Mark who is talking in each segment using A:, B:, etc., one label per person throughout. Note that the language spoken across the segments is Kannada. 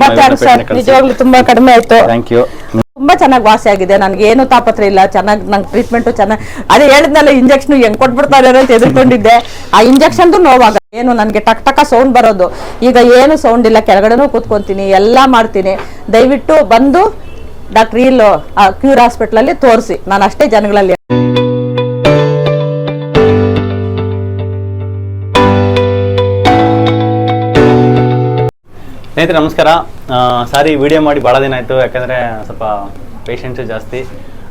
A: ತುಂಬಾ ಥ್ಯಾಂಕ್ಸ್ ಸರ್ ನಿಜವಾಗ್ಲೂ ತುಂಬಾ ಕಡಿಮೆ ಆಯ್ತು.
B: ಥ್ಯಾಂಕ್ ಯು
A: ತುಂಬಾ ಚೆನ್ನಾಗಿ ವಾಸಿ ಆಗಿದೆ. ನನ್ಗೆ ಏನು ತಾಪತ್ರ ಇಲ್ಲ. ಚೆನ್ನಾಗಿ ನಂಗೆ ಟ್ರೀಟ್ಮೆಂಟು ಚೆನ್ನಾಗಿ ಅದೇ ಹೇಳಿದ್ನಲ್ಲ ಇಂಜೆಕ್ಷನ್ ಹೆಂಗ್ ಕೊಟ್ಬಿಡ್ತಾರೆ ಅಂತ ಎದುರ್ಕೊಂಡಿದ್ದೆ. ಆ ಇಂಜೆಕ್ಷನ್ದು ನೋವಾಗ ಏನು ನನಗೆ ಟಕ್ ಟಕ ಸೌಂಡ್ ಬರೋದು. ಈಗ ಏನು ಸೌಂಡ್ ಇಲ್ಲ. ಕೆಳಗಡೆನೂ ಕೂತ್ಕೊಂತೀನಿ. ಎಲ್ಲ ಮಾಡ್ತೀನಿ. ದಯವಿಟ್ಟು ಬಂದು ಡಾಕ್ಟರ್ ಇಲ್ಲೋ ಕ್ಯೂರ್ ಹಾಸ್ಪಿಟ್ಲಲ್ಲಿ ತೋರಿಸಿ. ನಾನು ಅಷ್ಟೇ ಜನಗಳಲ್ಲಿ
B: ಸ್ನೇಹಿತರೆ, ನಮಸ್ಕಾರ. ಸಾರಿ ವಿಡಿಯೋ ಮಾಡಿ ಭಾಳ ದಿನ ಆಯಿತು. ಯಾಕಂದರೆ ಸ್ವಲ್ಪ ಪೇಷೆಂಟ್ಸು ಜಾಸ್ತಿ.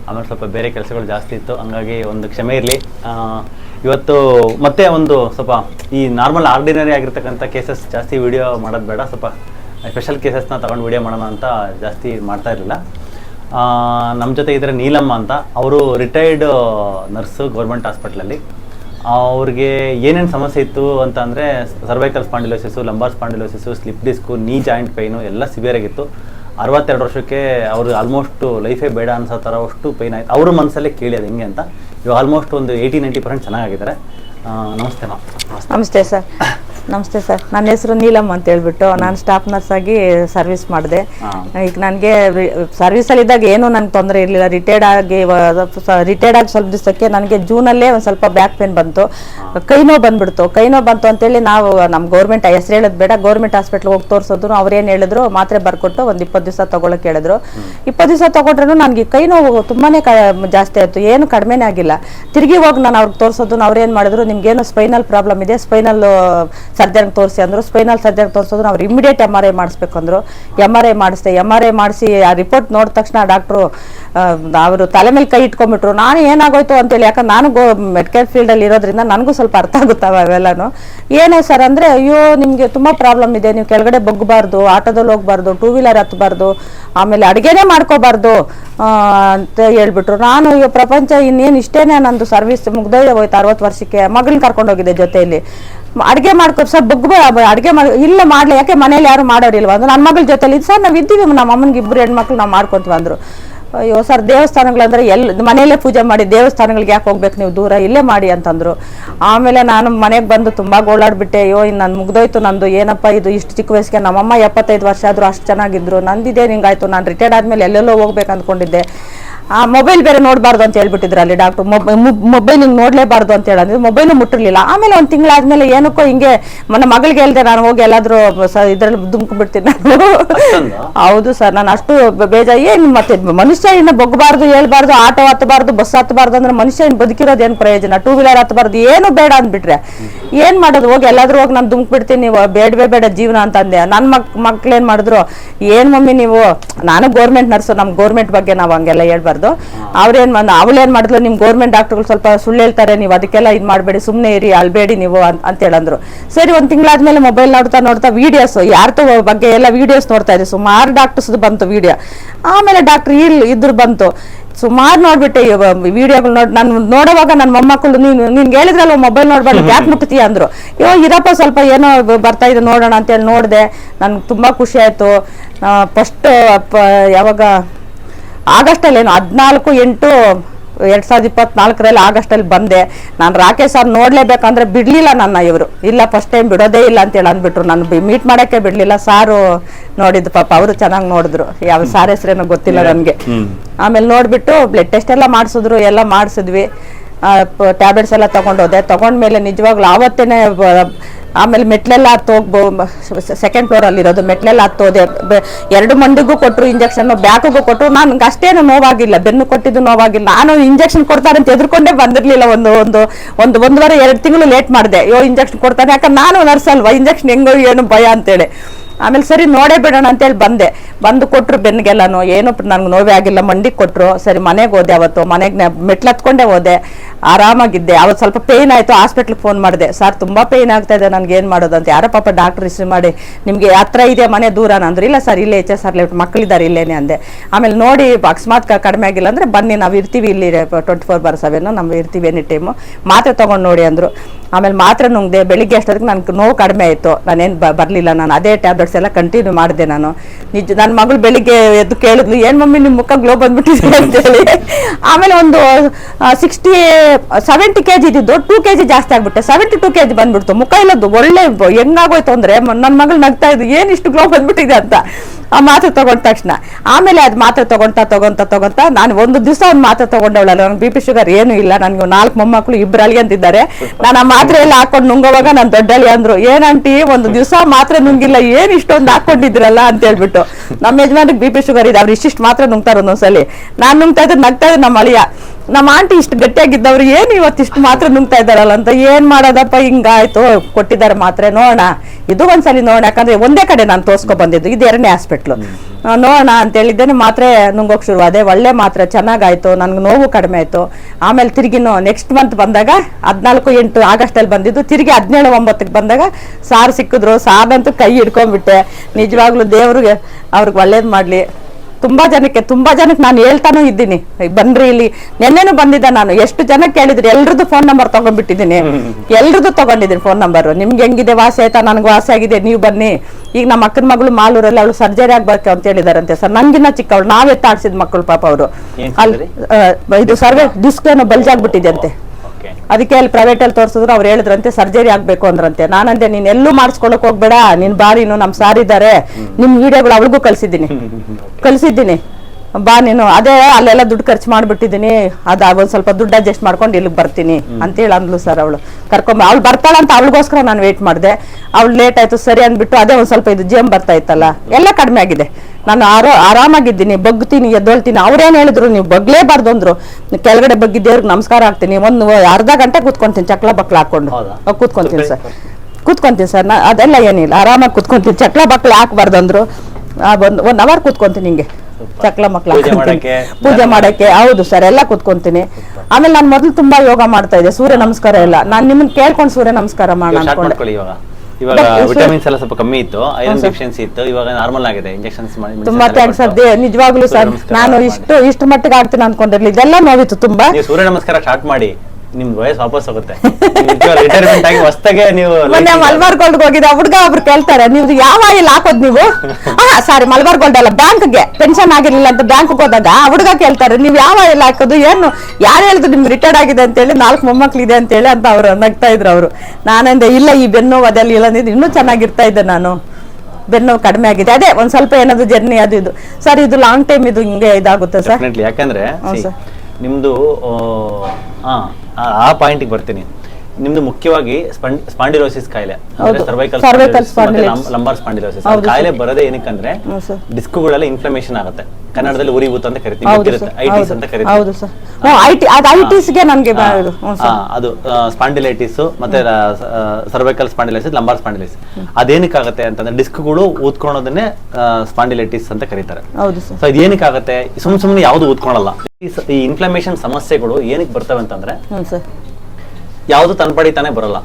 B: ಆಮೇಲೆ ಸ್ವಲ್ಪ ಬೇರೆ ಕೆಲಸಗಳು ಜಾಸ್ತಿ ಇತ್ತು. ಹಂಗಾಗಿ ಒಂದು ಕ್ಷಮೆ ಇರಲಿ. ಇವತ್ತು ಮತ್ತೆ ಒಂದು ಸ್ವಲ್ಪ ಈ ನಾರ್ಮಲ್ ಆರ್ಡಿನರಿ ಆಗಿರ್ತಕ್ಕಂಥ ಕೇಸಸ್ ಜಾಸ್ತಿ ವಿಡಿಯೋ ಮಾಡೋದು ಬೇಡ. ಸ್ವಲ್ಪ ಸ್ಪೆಷಲ್ ಕೇಸಸ್ನ ತಗೊಂಡು ವಿಡಿಯೋ ಮಾಡೋಣ ಅಂತ ಜಾಸ್ತಿ ಮಾಡ್ತಾ ಇರಲಿಲ್ಲ. ನಮ್ಮ ಜೊತೆ ಇದ್ದರೆ ನೀಲಮ್ಮ ಅಂತ. ಅವರು ರಿಟೈರ್ಡ್ ನರ್ಸು ಗೌರ್ಮೆಂಟ್ ಹಾಸ್ಪಿಟ್ಲಲ್ಲಿ ಅವ್ರಿಗೆ ಏನೇನು ಸಮಸ್ಯೆ ಇತ್ತು ಅಂತ ಅಂದರೆ cervical spondylosis lumbar spondylosis slip disc knee joint pain ಎಲ್ಲ ಸಿವಿಯರ್ ಆಗಿತ್ತು. ಅರವತ್ತೆರಡು ವರ್ಷಕ್ಕೆ ಅವರು ಆಲ್ಮೋಸ್ಟ್ ಲೈಫೇ ಬೇಡ ಅನ್ಸೋ ಥರ ಅಷ್ಟು ಪೈನ್ ಆಯಿತು. ಅವ್ರ ಮನಸ್ಸಲ್ಲೇ ಕೇಳಿ ಹೆಂಗೆ ಅಂತ. ಇವಾಗ ಆಲ್ಮೋಸ್ಟ್ ಒಂದು ಏಯ್ಟಿ ನೈಂಟಿ ಪರ್ಸೆಂಟ್ ಚೆನ್ನಾಗಿದ್ದಾರೆ ನಮಸ್ತೆ ಮಾ ನಮಸ್ತೆ
A: ನಮಸ್ತೆ ಸರ್. ನಮಸ್ತೆ ಸರ್. ನನ್ನ ಹೆಸರು ನೀಲಮ್ ಅಂತ ಹೇಳ್ಬಿಟ್ಟು ನಾನು ಸ್ಟಾಫ್ ನರ್ಸ್ ಆಗಿ ಸರ್ವಿಸ್ ಮಾಡಿದೆ. ಈಗ ನನಗೆ ಸರ್ವಿಸಲ್ಲಿ ಇದ್ದಾಗ ಏನೂ ನನಗೆ ತೊಂದರೆ ಇರಲಿಲ್ಲ. ರಿಟೈರ್ಡ್ ಆಗಿ ರಿಟೈರ್ಡ್ ಆಗಿ ಸ್ವಲ್ಪ ದಿವಸಕ್ಕೆ ನನಗೆ ಜೂನಲ್ಲೇ ಒಂದು ಸ್ವಲ್ಪ ಬ್ಯಾಕ್ ಪೇನ್ ಬಂತು. ಕೈ ನೋವು ಬಂದ್ಬಿಡ್ತು. ಕೈ ನೋವು ಬಂತು ಅಂತೇಳಿ ನಾವು ನಮ್ಮ ಗೌರ್ಮೆಂಟ್ ಹೆಸರು ಹೇಳೋದು ಬೇಡ. ಗೌರ್ಮೆಂಟ್ ಹಾಸ್ಪಿಟ್ಲ್ ಹೋಗಿ ತೋರಿಸಿದ್ರು ಅವ್ರೇನು ಹೇಳಿದ್ರು ಮಾತ್ರೆ ಬರ್ಕೊಟ್ಟು ಒಂದು ಇಪ್ಪತ್ತು ದಿವಸ ತೊಗೊಳಕ್ಕೆ ಹೇಳಿದ್ರು. ಇಪ್ಪತ್ತು ದಿವಸ ತೊಗೊಂಡ್ರೂ ನನಗೆ ಕೈ ನೋವು ತುಂಬಾ ಕ ಜಾಸ್ತಿ ಆಯಿತು. ಏನು ಕಡಿಮೆನೇ ಆಗಿಲ್ಲ. ತಿರುಗಿ ಹೋಗಿ ನಾನು ಅವ್ರಿಗೆ ತೋರಿಸೋದು ಅವ್ರೇನು ಮಾಡಿದ್ರು ನಿಮ್ಗೇನು ಸ್ಪೈನಲ್ ಪ್ರಾಬ್ಲಮ್ ಇದೆ. ಸ್ಪೈನಲ್ ಸರ್ಜನ್ ತೋರಿಸಿ ಅಂದ್ರು, ಸ್ಪೈನಲ್ ಸರ್ಜನ್ಗೆ ತೋರಿಸೋದ್ರು ಅವ್ರು ಇಮಿಡಿಯೇಟ್ ಎಂ ಆರ್ ಐ ಮಾಡಿಸ್ಬೇಕಂದ್ರು ಎಂ ಆರ್ ಐ ಮಾಡಿಸಿದೆ ಎಂ ಆರ್ ಐ ಮಾಡಿಸಿ ಆ ರಿಪೋರ್ಟ್ ನೋಡಿದ ತಕ್ಷಣ ಡಾಕ್ಟ್ರು ಅವರು ತಲೆ ಮೇಲೆ ಕೈ ಇಟ್ಕೊಂಡ್ಬಿಟ್ರು. ನಾನು ಏನಾಗೋಯ್ತು ಅಂತೇಳಿ, ಯಾಕಂದ್ರೆ ನಾನು ಗೋ ಮೆಡಿಕಲ್ ಫೀಲ್ಡಲ್ಲಿ ಇರೋದ್ರಿಂದ ನನಗೂ ಸ್ವಲ್ಪ ಅರ್ಥ ಆಗುತ್ತವೆ ಅವೆಲ್ಲನೂ. ಏನೇ ಸರ್ ಅಂದರೆ, ಅಯ್ಯೋ, ನಿಮಗೆ ತುಂಬ ಪ್ರಾಬ್ಲಮ್ ಇದೆ, ನೀವು ಕೆಳಗಡೆ ಬಗ್ಗಬಾರ್ದು, ಆಟೋದಲ್ಲಿ ಹೋಗ್ಬಾರ್ದು ಟೂ ವೀಲರ್ ಹತ್ತಬಾರ್ದು ಆಮೇಲೆ ಅಡುಗೆನೇ ಮಾಡ್ಕೋಬಾರ್ದು ಅಂತ ಹೇಳ್ಬಿಟ್ರು. ನಾನು ಈ ಪ್ರಪಂಚ ಇನ್ನೇನು ಇಷ್ಟೇನೆ ನಂದು ಸರ್ವಿಸ್ ಮುಗ್ದೋಯ್ತು ಅರವತ್ತು ವರ್ಷಕ್ಕೆ. ಮಗಳನ್ನ ಕರ್ಕೊಂಡೋಗಿದ್ದೆ ಜೊತೆಯಲ್ಲಿ. ಅಡುಗೆ ಮಾಡ್ಕೊ ಸರ್ ಬಗ್ಬ ಅಡುಗೆ ಮಾಡಿ ಇಲ್ಲ ಮಾಡಲಿ, ಯಾಕೆ ಮನೇಲಿ ಯಾರು ಮಾಡೋರಿಲ್ವಾ? ಅಂದ್ರೆ ನನ್ನ ಮಗಳ ಜೊತೆಲಿ ಸರ್ ನಾವು ಇದ್ದೀವಿ ನಮ್ಮ ಅಮ್ಮನಿಗೆ ಇಬ್ಬರು ಹೆಣ್ಮಕ್ಳು ನಾವು ಮಾಡ್ಕೊತೀವಿ ಅಂದರು. ಅಯ್ಯೋ, ಸರ್, ದೇವಸ್ಥಾನಗಳಂದ್ರೆ ಎಲ್ಲಿ ಮನೆಯಲ್ಲೇ ಪೂಜೆ ಮಾಡಿ ದೇವಸ್ಥಾನಗಳಿಗೆ ಯಾಕೆ ಹೋಗ್ಬೇಕು ನೀವು? ದೂರ ಇಲ್ಲೇ ಮಾಡಿ ಅಂತಂದ್ರು. ಆಮೇಲೆ ನಾನು ಮನೆಗೆ ಬಂದು ತುಂಬ ಗೋಳಾಡ್ಬಿಟ್ಟೆ, ಅಯ್ಯೋ ಇನ್ನು ನಾನು ಮುಗ್ದೋಯ್ತು ನಂದು, ಏನಪ್ಪ ಇದು ಇಷ್ಟು ಚಿಕ್ಕ ವಯಸ್ಸಿಗೆ? ನಮ್ಮಮ್ಮ ಎಪ್ಪತ್ತೈದು ವರ್ಷ ಆದರೂ ಅಷ್ಟು ಚೆನ್ನಾಗಿದ್ರು. ನಂದಿದೆ ಹಿಂಗಾಯ್ತು ನಾನು ರಿಟೈರ್ಡ್ ಆದಮೇಲೆ ಎಲ್ಲೆಲ್ಲೋ ಹೋಗ್ಬೇಕು ಅಂದ್ಕೊಂಡಿದ್ದೆ. ಆ ಮೊಬೈಲ್ ಬೇರೆ ನೋಡಬಾರ್ದು ಅಂತ ಹೇಳ್ಬಿಟ್ಟಿದ್ರು ಅಲ್ಲಿ ಡಾಕ್ಟರ್ ಮೊಬೈಲ್ ಹಿಂಗೆ ನೋಡ್ಲೇಬಾರ್ದು ಅಂತ ಹೇಳಿದ್ರೆ ಮೊಬೈಲು ಮುಟ್ಟಿರ್ಲಿಲ್ಲ. ಆಮೇಲೆ ಒಂದು ತಿಂಗಳಾದ್ಮೇಲೆ ಏನಕ್ಕೋ ಹಿಂಗೆ ನನ್ನ ಮಗಳಿಗೆ ಹೇಳ್ದೆ ನಾನು ಹೋಗಿ ಎಲ್ಲಾದ್ರೂ ಇದ್ರಲ್ಲಿ ದುಮ್ಕೊಂಡ್ಬಿಡ್ತೀನಿ ನಾನು? ಹೌದು ಸರ್ ನಾನು ಅಷ್ಟು ಬೇಜ ಏನ್ ಮತ್ತೆ ಮನುಷ್ಯ ಇನ್ನು ಬೊಗ್ಬಾರ್ದು ಹೇಳ್ಬಾರ್ದು ಆಟೋ ಹತ್ತಬಾರ್ದು ಬಸ್ ಹತ್ತಬಾರ್ದು ಅಂದ್ರೆ ಮನುಷ್ಯ ಇನ್ನು ಬದುಕಿರೋದು ಏನು ಪ್ರಯೋಜನ? ಟೂ ವೀಲರ್ ಹತ್ತಬಾರ್ದು ಏನು ಬೇಡ ಅಂದ್ಬಿಟ್ರೆ. ಏನ್ ಮಾಡೋದು? ಹೋಗಿ ಎಲ್ಲಾದ್ರೂ ಹೋಗಿ ನಾನು ದುಮ್ಕ್ಬಿಡ್ತೀನಿ ನೀವು ಬೇಡವೇ ಬೇಡ ಜೀವನ ಅಂತಂದೆ. ನನ್ನ ಮಕ್ ಮಕ್ಳು ಏನ್ ಮಾಡಿದ್ರು ಏನ್ ಮಮ್ಮಿ ನೀವು? ನಾನು ಗೌರ್ಮೆಂಟ್ ನರ್ಸು ನಮ್ ಗೌರ್ಮೆಂಟ್ ಬಗ್ಗೆ ನಾವು ಹಂಗೆಲ್ಲ ಹೇಳ್ಬಾರ್ದು. ಅವ್ರೇನ್ ಮಾಡ ಅವಳೇನು ಮಾಡಿದ್ಲು ನಿಮ್ಮ ಗೌರ್ಮೆಂಟ್ ಡಾಕ್ಟರ್ಗಳು ಸ್ವಲ್ಪ ಸುಳ್ಳು ಹೇಳ್ತಾರೆ ನೀವು ಅದಕ್ಕೆಲ್ಲ ಇದು ಮಾಡಬೇಡಿ ಸುಮ್ಮನೆ ಇರಿ ಅಲ್ಬೇಡಿ ನೀವು ಅಂತ ಹೇಳಂದ್ರು. ಸರಿ ಒಂದು ತಿಂಗಳಾದ್ಮೇಲೆ ಮೊಬೈಲ್ ನೋಡ್ತಾ ನೋಡ್ತಾ ವಿಡಿಯೋಸ್ ಯಾರ್ದು ಬಗ್ಗೆ ಎಲ್ಲ ವಿಡಿಯೋಸ್ ನೋಡ್ತಾ ಇದ್ದೆ. ಸುಮಾರು ಡಾಕ್ಟರ್ಸ್ ಬಂತು ವಿಡಿಯೋ ಆಮೇಲೆ ಡಾಕ್ಟರ್ ಇಲ್ಲಿ ಇದ್ರ ಬಂತು. ಸುಮಾರು ನೋಡ್ಬಿಟ್ಟೆ ವಿಡಿಯೋಗಳು ನೋಡಿ ನಾನು ನೋಡುವಾಗ ನನ್ನ ಮೊಮ್ಮಕ್ಕಳು ನೀನು ನಿನ್ಗೆ ಹೇಳಿದ್ರಲ್ಲ ಮೊಬೈಲ್ ನೋಡ್ಬಾರ್ದು ಯಾಕೆ ಮುಟ್ತೀಯ ಅಂದ್ರು. ಯೋ ಇರಪ್ಪ ಸ್ವಲ್ಪ ಏನೋ ಬರ್ತಾ ಇದೆ ನೋಡೋಣ ಅಂತೇಳಿ ನೋಡಿದೆ. ನನ್ಗೆ ತುಂಬಾ ಖುಷಿ ಆಯ್ತು. ಫಸ್ಟ್ ಯಾವಾಗ ಆಗಸ್ಟಲ್ಲೇನು ಹದಿನಾಲ್ಕು ಎಂಟು ಎರಡು ಸಾವಿರದ ಇಪ್ಪತ್ನಾಲ್ಕರಲ್ಲಿ ಆಗಸ್ಟಲ್ಲಿ ಬಂದೆ. ನಾನು ರಾಕೇಶ್ ಸರ್ ನೋಡಲೇಬೇಕಂದ್ರೆ ಬಿಡಲಿಲ್ಲ ನನ್ನ ಇವರು. ಇಲ್ಲ ಫಸ್ಟ್ ಟೈಮ್ ಬಿಡೋದೇ ಇಲ್ಲ ಅಂತೇಳಿ ಅಂದ್ಬಿಟ್ರು ನಾನು ಮೀಟ್ ಮಾಡೋಕ್ಕೆ ಬಿಡಲಿಲ್ಲ. ಸಾರು ನೋಡಿದ್ದು ಪಾಪ ಅವರು ಚೆನ್ನಾಗಿ ನೋಡಿದ್ರು. ಯಾವ ಸಾರ್ ಹೆಸರೇನೋ ಗೊತ್ತಿಲ್ಲ ನನಗೆ. ಆಮೇಲೆ ನೋಡ್ಬಿಟ್ಟು ಬ್ಲಡ್ ಟೆಸ್ಟ್ ಎಲ್ಲ ಮಾಡಿಸಿದ್ರು ಎಲ್ಲ ಮಾಡಿಸಿದ್ವಿ. ಟ್ಯಾಬ್ಲೆಟ್ಸ್ ಎಲ್ಲ ತೊಗೊಂಡೋದೆ. ತೊಗೊಂಡ್ಮೇಲೆ ನಿಜವಾಗ್ಲೂ ಆವತ್ತೇನೆ ಬ- ಆಮೇಲೆ ಮೆಟ್ಲೆಲ್ಲ ಹತ್ತು ಹೋಗ್ಬೋ ಸೆಕೆಂಡ್ ಫ್ಲೋರ್ ಅಲ್ಲಿ ಇರೋದು ಮೆಟ್ಲೆಲ್ಲ ಹತ್ತೋದೆ ಎರಡು ಮಂದಿಗೂ ಕೊಟ್ಟರು ಇಂಜೆಕ್ಷನ್ ಬ್ಯಾಕಿಗೂ ಕೊಟ್ಟರು ನನ್ಗೆ ಅಷ್ಟೇನು ನೋವಾಗಿಲ್ಲ. ಬೆನ್ನು ಕೊಟ್ಟಿದ್ದು ನೋವಾಗಿಲ್ಲ. ನಾನು ಇಂಜೆಕ್ಷನ್ ಕೊಡ್ತಾರೆ ಅಂತ ಎದುರ್ಕೊಂಡೇ ಬಂದಿರಲಿಲ್ಲ ಒಂದು ಒಂದು ಒಂದು ವಾರ ಎರಡು ತಿಂಗಳು ಲೇಟ್ ಮಾಡಿದೆ. ಅಯ್ಯೋ ಇಂಜೆಕ್ಷನ್ ಕೊಡ್ತಾನೆ ಯಾಕಂದ್ರೆ ನಾನು ನರ್ಸ್ ಅಲ್ವಾ? ಇಂಜೆಕ್ಷನ್ ಹೆಂಗೋ ಏನು ಭಯ ಅಂತೇಳಿ. ಆಮೇಲೆ ಸರಿ, ನೋಡೇ ಬಿಡೋಣ ಅಂತೇಳಿ ಬಂದೆ. ಬಂದು ಕೊಟ್ಟರು ಬೆನ್ನಿಗೆಲ್ಲನೂ. ಏನು ನನಗೆ ನೋವೇ ಆಗಿಲ್ಲ. ಮಂಡಿಗೆ ಕೊಟ್ಟರು ಸರಿ, ಮನೆಗೆ ಹೋದೆ ಅವತ್ತು. ಮನೆಗೆ ಮೆಟ್ಲು ಹತ್ಕೊಂಡೇ ಹೋದೆ. ಆರಾಮಾಗಿದ್ದೆ. ಅವತ್ತು ಸ್ವಲ್ಪ ಪೇಯ್ನ್ ಆಯ್ತು. ಹಾಸ್ಪಿಟ್ಲಿಗೆ ಫೋನ್ ಮಾಡಿದೆ. ಸರ್ ತುಂಬಾ ಪೇಯ್ನ್ ಆಗ್ತಾ ಇದೆ. ನನ್ಗೆ ಏನ್ ಮಾಡೋದು ಅಂತ. ಯಾರೋ ಪಾಪ ಡಾಕ್ಟರ್ ರಿಸೀವ್ ಮಾಡಿ. ನಿಮಗೆ ಹತ್ರ ಇದೆ ಮನೆ ದೂರ? ಅಂದ್ರೆ, ಇಲ್ಲ ಸರ್ ಇಲ್ಲೇ ಎಚ್ ಸರ್ ಲೆಫ್ಟ್ ಮಕ್ಕಳಿದ್ದಾರೆ ಇಲ್ಲೇನೆ ಅಂದೆ. ಆಮೇಲೆ ನೋಡಿ ಅಕಸ್ಮಾತ್ ಕಡಿಮೆ ಆಗಿಲ್ಲ ಅಂದ್ರೆ, ಬನ್ನಿ, ನಾವು ಇರ್ತೀವಿ ಇಲ್ಲಿ ಟ್ವೆಂಟಿ ಫೋರ್ ಬಾರ್ ಸೆವೆನ್ ನಾವು ಇರ್ತೀವಿ ಎನಿ ಟೈಮು ಮಾತ್ರೆ ತಗೊಂಡು ನೋಡಿ ಅಂದ್ರು. ಆಮೇಲೆ ಮಾತ್ರೆ ನುಂಗ್ದೆ. ಬೆಳಿಗ್ಗೆ ಅಷ್ಟೊತ್ತಿಗೆ ನನಗೆ ನೋವು ಕಡಿಮೆ ಆಯಿತು. ನಾನೇನು ಬರಲಿಲ್ಲ. ನಾನು ಅದೇ ಟ್ಯಾಬ್ಲೆಟ್ಸ್ ಎಲ್ಲ ಕಂಟಿನ್ಯೂ ಮಾಡಿದೆ ನಾನು. ನಿಜ ನನ್ನ ಮಗಳು ಬೆಳಿಗ್ಗೆ ಎದ್ದು ಕೇಳಿದ್ಲು, ಏನು ಮಮ್ಮಿ ನಿಮ್ಮ ಮುಖ ಗ್ಲೋ ಬಂದ್ಬಿಟ್ಟಿದೆ? ಅಂತೇಳಿ ಆಮೇಲೆ ಒಂದು ಸಿಕ್ಸ್ಟಿ ಸೆವೆಂಟಿ ಕೆ ಜಿ ಇದ್ದಿದ್ದು ಟೂ ಕೆ ಜಿ ಜಾಸ್ತಿ ಆಗ್ಬಿಟ್ಟೆ. ಸೆವೆಂಟಿ ಟೂ ಕೆ ಜಿ ಬಂದ್ಬಿಡ್ತು. ಮುಖ ಇಲ್ಲದ್ದು ಒಳ್ಳೆ ಹೆಂಗಾಗೋಯ್ತು ಅಂದ್ರೆ ನನ್ನ ಮಗಳು ನಗ್ತಾ ಇದ್ದು ಏನು ಇಷ್ಟು ಗ್ಲೋ ಬಂದ್ಬಿಟ್ಟಿದೆ ಅಂತ ಆ ಮಾತ್ರೆ ತಗೊಂಡ ತಕ್ಷಣ. ಆಮೇಲೆ ಅದು ಮಾತ್ರೆ ತಗೊಂತ ತಗೊಂತ ತಗೊಂತ ನಾನು ಒಂದು ದಿವಸ ಒಂದು ಮಾತ್ರೆ ತಗೊಂಡವಳಲ್ಲ. ನನಗೆ ಬಿ ಪಿ ಶುಗರ್ ಏನು ಇಲ್ಲ. ನನಗೆ ನಾಲ್ಕು ಮೊಮ್ಮಕ್ಕಳು ಇಬ್ರು ಅಳಿಯಂತಿದ್ದಾರೆ ನಾನು ಆ ಮಾತ್ರೆ ಎಲ್ಲ ಹಾಕೊಂಡು ನುಂಗೋವಾಗ ನಾನು ದೊಡ್ಡ ಅಳಿ ಅಂದ್ರು ಏನಂಟಿ ಒಂದು ದಿವಸ ಮಾತ್ರೆ ನುಂಗಿಲ್ಲ. ಏನ್ ಇಷ್ಟೊಂದು ಹಾಕೊಂಡಿದ್ರಲ್ಲ ಅಂತ ಹೇಳ್ಬಿಟ್ಟು. ನಮ್ಮ ಯಜಮಾನಿಗೆ ಬಿ ಪಿ ಶುಗರ್ ಇದೆ. ಅವ್ರು ಇಷ್ಟಿಷ್ಟು ಮಾತ್ರ ನುಂಗ್ತಾರ ಒಂದೊಂದ್ಸಲಿ ನಾನು ನುಂಗ್ತಾ ಇದ್ರೆ ನಗ್ತಾ ಇದ್ರೆ ನಮ್ಮ ಅಳಿಯ. ನಮ್ಮ ಆಂಟಿ ಇಷ್ಟು ಗಟ್ಟಿಯಾಗಿದ್ದವ್ರು ಏನು ಇವತ್ತಿಷ್ಟು ಮಾತ್ರ ನುಂಗ್ತಾ ಇದ್ದಾರಲ್ಲ ಅಂತ ಏನ್ ಮಾಡೋದಪ್ಪ? ಹಿಂಗಾಯ್ತು. ಕೊಟ್ಟಿದ್ದಾರೆ ಮಾತ್ರೆ, ನೋಡೋಣ. ಇದು ಒಂದ್ಸಲಿ ನೋಡೋಣ. ಯಾಕಂದ್ರೆ ಒಂದೇ ಕಡೆ ನಾನು ತೋರ್ಸ್ಕೊ ಬಂದಿದ್ದು. ಇದು ಎರಡನೇ ಹಾಸ್ಪಿಟ್ಲು. ನೋಡೋಣ ಅಂತ ಹೇಳಿದ್ದೇನೆ. ಮಾತ್ರೆ ನುಂಗೋಕ್ ಶುರು. ಅದೇ ಒಳ್ಳೆ ಮಾತ್ರೆ. ಚೆನ್ನಾಗಾಯ್ತು. ನನ್ಗೆ ನೋವು ಕಡಿಮೆ ಆಯ್ತು. ಆಮೇಲೆ ತಿರುಗಿನೂ ನೆಕ್ಸ್ಟ್ ಮಂತ್ ಬಂದಾಗ ಹದಿನಾಲ್ಕು ಎಂಟು ಆಗಸ್ಟಲ್ಲಿ ಬಂದಿದ್ದು. ತಿರುಗಿ ಹದಿನೇಳು ಒಂಬತ್ತಕ್ಕೆ ಬಂದಾಗ ಸಾರ್ ಸಿಕ್ಕಿದ್ರು. ಸಾರಂತೂ ಕೈ ಹಿಡ್ಕೊಂಡ್ಬಿಟ್ಟೆ. ನಿಜವಾಗ್ಲೂ ದೇವ್ರಿಗೆ ಅವ್ರಿಗೆ ಒಳ್ಳೇದು ಮಾಡ್ಲಿ. ತುಂಬಾ ಜನಕ್ಕೆ ತುಂಬಾ ಜನಕ್ಕೆ ನಾನು ಹೇಳ್ತಾನೂ ಇದ್ದೀನಿ. ಬನ್ರಿ ಇಲ್ಲಿ. ನೆನ್ನೆನು ಬಂದಿದ್ದೆ ನಾನು. ಎಷ್ಟು ಜನಕ್ಕೆ ಕೇಳಿದ್ರಿ ಎಲ್ರದ್ದು ಫೋನ್ ನಂಬರ್ ತಗೊಂಡ್ಬಿಟ್ಟಿದ್ದೀನಿ. ಎಲ್ರದ್ದು ತಗೊಂಡಿದ್ದೀನಿ ಫೋನ್ ನಂಬರ್ ನಿಮ್ಗೆ ಹೆಂಗಿದೆ ವಾಸಿ ಆಯ್ತಾ? ನನಗೆ ವಾಸಿ ಆಗಿದೆ. ನೀವು ಬನ್ನಿ. ಈಗ ನಮ್ಮ ಅಕ್ಕನ ಮಗಳು ಮಾಲೂರಲ್ಲಿ ಅವಳು ಸರ್ಜರಿ ಆಗ್ಬೇಕು ಅಂತ ಹೇಳಿದಾರಂತೆ ಸರ್. ನಂಗಿನ್ನ ಚಿಕ್ಕವಳು. ನಾವೇ ತಾಡ್ಸಿದ್ ಮಕ್ಕಳು ಪಾಪ ಅವರು. ಅಲ್ಲಿ ಆ, ಇದು ಸರ್ವೆ ಡಿಸ್ಕ್ ಏನೋ ಬಲ್ಜಾಗ್ಬಿಟ್ಟಿದೆ ಅಂತೆ. ಅದಕ್ಕೆ ಅಲ್ಲಿ ಪ್ರೈವೇಟ್ ಅಲ್ಲಿ ತೋರಿಸಿದ್ರು ಅವ್ರು ಹೇಳಿದ್ರಂತೆ ಸರ್ಜರಿ ಆಗ್ಬೇಕು ಅಂದ್ರಂತೆ. ನಾನಂದೆ ನೀನ್ ಎಲ್ಲೂ ಮಾಡಿಸ್ಕೊಳಕ್ ಹೋಗ್ಬೇಡ ನಿನ್ ಬಾರಿನು ನಮ್ ಸಾರ್ ಇದಾರೆ ನಿಮ್ ವಿಡಿಯೋಗಳು ಅವಳಿಗೂ ಕಳ್ಸಿದ್ದೀನಿ. ಕಳ್ಸಿದ್ದೀನಿ. ಬಾ ನೀನು. ಅದೇ ಅಲ್ಲೆಲ್ಲ ದುಡ್ಡು ಖರ್ಚು ಮಾಡ್ಬಿಟ್ಟಿದ್ದೀನಿ. ಅದ ಒಂದ್ ಸ್ವಲ್ಪ ದುಡ್ಡು ಅಡ್ಜಸ್ಟ್ ಮಾಡ್ಕೊಂಡು ಇಲ್ಲಿಗೆ ಬರ್ತೀನಿ ಅಂತ ಹೇಳಿ ಅಂದ್ಲು ಸರ್ ಅವಳು. ಕರ್ಕೊಂಬ ಅವ್ಳು ಬರ್ತಾಳಂತ ಅವಳಿಗೋಸ್ಕರ ನಾನು ವೇಟ್ ಮಾಡಿದೆ. ಅವ್ಳು ಲೇಟ್ ಆಯ್ತು ಸರಿ ಅಂದ್ಬಿಟ್ಟು ಅದೇ ಒಂದು ಸ್ವಲ್ಪ ಇದು ಜೇಮ್ ಬರ್ತಾ ಇತ್ತಲ್ಲ. ಎಲ್ಲ ಕಡಿಮೆ ಆಗಿದೆ. ನಾನು ಆರೋ ಆರಾಮಾಗಿದ್ದೀನಿ ಬಗ್ತೀನಿ ಎದ್ದೊಳ್ತೀನಿ. ಅವ್ರೇನು ಹೇಳಿದ್ರು ನೀವು ಬಗ್ಲೇಬಾರ್ದು ಅಂದ್ರು. ಕೆಳಗಡೆ ಬಗ್ಗಿ ದೇವ್ರಿಗೆ ನಮಸ್ಕಾರ ಹಾಕ್ತೀನಿ. ಒಂದು ಅರ್ಧ ಗಂಟೆ ಕೂತ್ಕೊಂತೀನಿ ಚಕ್ಲ ಬಕ್ಲ ಹಾಕೊಂಡು ಕೂತ್ಕೊಂತೀನಿ ಸರ್ ಕೂತ್ಕೊಂತೀನಿ ಸರ್ ನಾ ಅದೆಲ್ಲ ಏನಿಲ್ಲ. ಆರಾಮಾಗಿ ಕೂತ್ಕೊಂತೀನಿ. ಚಕ್ಲ ಬಕ್ಲ ಹಾಕ್ಬಾರ್ದು ಅಂದ್ರು. ಒಂದು ಒಂದ್ ಒನ್ ಅವರ್ ಕೂತ್ಕೊಂತೀನಿ ಹಿಂಗೆ. ಚಕ್ಲ ಮಕ್ಳ
B: ಪೂಜೆ ಮಾಡಕ್ಕೆ,
A: ಹೌದು ಸರ್ ಎಲ್ಲ ಕೂತ್ಕೊಂತೀನಿ. ಆಮೇಲೆ ನಾನು ಮೊದಲು ತುಂಬಾ ಯೋಗ ಮಾಡ್ತಾ ಇದ್ದೆ ಸೂರ್ಯ ನಮಸ್ಕಾರ ಎಲ್ಲ. ನಾನು ನಿಮ್ಮನ್ನ ಕೇಳ್ಕೊಂಡು ಸೂರ್ಯ ನಮಸ್ಕಾರ ಮಾಡೋಣ ಅನ್ಕೊಂಡೆ.
B: ಇವಾಗ. ಇವಾಗ ವಿಟಮಿನ್ಸ್ ಎಲ್ಲ ಸ್ವಲ್ಪ ಕಮ್ಮಿ ಇತ್ತು ಐರನ್ ಡೆಫಿಷಿಯನ್ಸಿ ಇತ್ತು ಇವಾಗ ನಾರ್ಮಲ್ ಆಗಿದೆ ಇಂಜೆಕ್ಷನ್ಸ್ ಮಾಡಿ
A: ತುಂಬಾ ಥ್ಯಾಂಕ್ಸ್. ಅದೇ ನಿಜವಾಗ್ಲೂ ಸರ್ ನಾನು. ಇಷ್ಟು ಇಷ್ಟು ಮಟ್ಟಿಗೆ ಆಡ್ತೀನಿ ಅನ್ಕೊಂಡಿರ್ಲಿ ಇದೆಲ್ಲ ನೋವಿತ್ತು ತುಂಬಾ.
B: ಸೂರ್ಯ ನಮಸ್ಕಾರ ಸ್ಟಾರ್ಟ್ ಮಾಡಿ ನಿಮ್ ವಯಸ್ಸು ವಾಪಸ್ ಹೋಗುತ್ತೆ. ರಿಟೈರ್ಮೆಂಟ್ ಆಗಿ ಹೊಸ್ತಾಗೆ ನೀವು
A: ಮೊನ್ನೆ ಮಲ್ಬಾರ್ ಗೋಲ್ಡ್ ಹೋಗಿದ್ದೆ ಹುಡುಗ ಒಬ್ರು ಕೇಳ್ತಾರೆ ನೀವು ಯಾವ ಆಯಿಲ್ ಹಾಕೋದ್ ನೀವು? ಸಾರಿ ಮಲ್ಬಾರ್ ಗೋಲ್ಡ್ ಅಲ್ಲ ಬ್ಯಾಂಕ್ಗೆ ಪೆನ್ಷನ್ ಆಗಿರ್ಲಿಲ್ಲ ಅಂತ ಬ್ಯಾಂಕ್ ಹೋದಾಗ ಹುಡುಗ ಕೇಳ್ತಾರೆ ನೀವು ಯಾವ ಆಯಿಲ್ ಹಾಕೋದು? ಏನು? ಯಾರು ಹೇಳಿದ್ರು ನಿಮ್ಗೆ ರಿಟೈರ್ಡ್ ಆಗಿದೆ ಅಂತ ಹೇಳಿ ನಾಲ್ಕು ಮೊಮ್ಮಕ್ಳು ಇದೆ ಅಂತ ಹೇಳಿ ಅಂತ ಅವ್ರು ನಗ್ತಾ ಇದ್ರು ಅವರು. ನಾನಂದೆ ಇಲ್ಲ ಈ ಬೆನ್ನು ಅದೆಲ್ಲ ಇಲ್ಲ ಇನ್ನೂ ಚೆನ್ನಾಗಿರ್ತಾ ಇದ್ದೆ ನಾನು. ಬೆನ್ನು ಕಡಿಮೆ ಆಗಿದೆ. ಅದೇ ಒಂದ್ ಸ್ವಲ್ಪ ಏನಾದ್ರು ಜರ್ನಿ ಅದು ಇದು. ಸರ್ ಇದು ಲಾಂಗ್ ಟೈಮ್ ಇದು ಹಿಂಗೆ ಇದಾಗುತ್ತೆ ಸರ್.
B: ಯಾಕಂದ್ರೆ. ನಿಮ್ದು ಆ, ಆ, ಆ ಪಾಯಿಂಟಿಗೆ ಬರ್ತೀನಿ ನಿಮ್ದು ಮುಖ್ಯವಾಗಿ ಸ್ಪಾಂಡಿಲೋಸಿಸ್ ಕಾಯಿಲೆ. ಸರ್ವೈಕಲ್. ಲಂಬಾರ್ ಸ್ಪಾಂಡಿಲೋಸಿಸ್
A: ಹೌದು
B: ಕಾಯಿಲೆ ಬರೋದೇ ಏನಕ್ಕಂದ್ರೆ ಡಿಸ್ಕುಗಳಲ್ಲಿ ಇನ್ಫ್ಲಮೇಷನ್ ಆಗುತ್ತೆ. ಕನ್ನಡದಲ್ಲಿ ಉರಿ ಅಂತ ಕರಿತೀವಿ ಐಟಿಸ್ ಅಂತ ಕರಿತೀವಿ.
A: ಅದು
B: ಸ್ಪಾಂಡಿಲೈಟಿಸ್ ಮತ್ತೆ ಸರ್ವೈಕಲ್ ಸ್ಪಾಂಡಿಲೈಸಿಸ್ ಲಂಬಾರ್ ಸ್ಪಾಂಡಿಲೈಸಿಸ್ ಅದೇನಕ್ಕಾಗತ್ತೆ ಅಂತಂದ್ರೆ ಡಿಸ್ಕ್ಗಳು ಊದ್ಕೊಳೋದನ್ನೇ ಸ್ಪಾಂಡಿಲೈಟಿಸ್ ಅಂತ ಕರೀತಾರೆ. ಸೊ ಇದು ಏನಕ್ಕಾಗತ್ತೆ ಸುಮ್ ಸುಮ್ಮನೆ ಯಾವ್ದು ಊದ್ಕೊಳಲ್ಲ. ಸ- ಈ ಇನ್ಫ್ಲಮೇಷನ್ ಸಮಸ್ಯೆಗಳು ಏನಕ್ಕೆ ಬರ್ತವೆ ಅಂತಂದ್ರೆ
A: ಹ್ಞೂ
B: ತನ್ನ ಪಡಿ ತಾನೇ ಬರಲ್ಲ.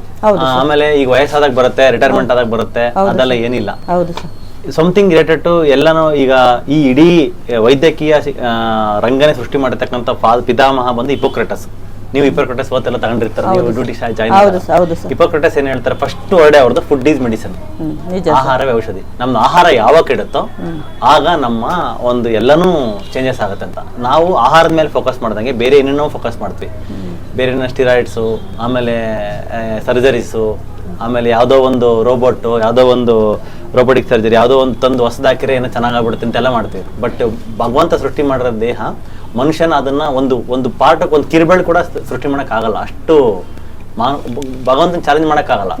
B: ಆಮೇಲೆ ಈಗ ವಯಸ್ಸಾದಾಗ ಬರುತ್ತೆ ರಿಟೈರ್ಮೆಂಟ್ ಆದಾಗ ಬರುತ್ತೆ ಅದೆಲ್ಲ ಏನಿಲ್ಲ.
A: ಹೌದು ಸರ್.
B: ಸಮಥಿಂಗ್ ರಿಲೇಟೆಡ್ ಟು ಎಲ್ಲಾನು ಈಗ ಈ ಇಡೀ ವೈದ್ಯಕೀಯ ರಂಗನೆ ಸೃಷ್ಟಿ ಮಾಡಿರ್ತಕ್ಕಂಥ ಪಿತಾಮಹ ಬಂದು ಇಪೋಕ್ರೆಟಸ್ ನೀವು ಇಪೋಕ್ರೆಟಸ್ ಓತೆಲ್ಲ ತಗೊಂಡಿರ್ತಾರೆ ನೀವು ಡ್ಯೂಟಿ ಜಾಯ್ನ್ ಹಿಪೋಕ್ರಟಸ್ ಏನ್ ಹೇಳ್ತಾರೆ ಫಸ್ಟ್ ವರ್ಡೇ ಅವ್ರದ್ದು ಫುಡ್ ಈಸ್ ಮೆಡಿಸಿನ್ ಆಹಾರವೇ ಔಷಧಿ. ನಮ್ಮ ಆಹಾರ ಯಾವಾಗ ಕೆಡುತ್ತೋ ಆಗ ನಮ್ಮ ಒಂದು ಎಲ್ಲನೂ ಚೇಂಜಸ್ ಆಗುತ್ತೆ ಅಂತ. ನಾವು ಆಹಾರದ ಮೇಲೆ ಫೋಕಸ್ ಮಾಡ್ದಂಗೆ ಬೇರೆ ಏನೇನೋ ಫೋಕಸ್ ಮಾಡ್ತೀವಿ. ಬೇರೆ ಸ್ಟಿರಾಯ್ಡ್ಸು ಆಮೇಲೆ ಸರ್ಜರೀಸು ಆಮೇಲೆ ಯಾವುದೋ ಒಂದು ರೋಬೋಟು ಯಾವುದೋ ಒಂದು ರೋಬೋಟಿಕ್ ಸರ್ಜರಿ ಯಾವುದೋ ಒಂದು ತಂದು ಹೊಸದಾಕಿರೆ ಏನೋ ಚೆನ್ನಾಗಾಗ್ಬಿಡುತ್ತೆ ಅಂತೆಲ್ಲ ಮಾಡ್ತೀವಿ. ಬಟ್ ಭಗವಂತ ಸೃಷ್ಟಿ ಮಾಡಿರೋ ದೇಹ ಮನುಷ್ಯನ ಅದನ್ನು ಒಂದು ಒಂದು ಪಾರ್ಟಕ್ಕೆ ಒಂದು ಕಿರುಬೆಳೆ ಕೂಡ ಸೃಷ್ಟಿ ಮಾಡೋಕ್ಕಾಗಲ್ಲ. ಅಷ್ಟು ಮಾ- ಭಗವಂತನ ಚಾಲೆಂಜ್ ಮಾಡೋಕ್ಕಾಗಲ್ಲ.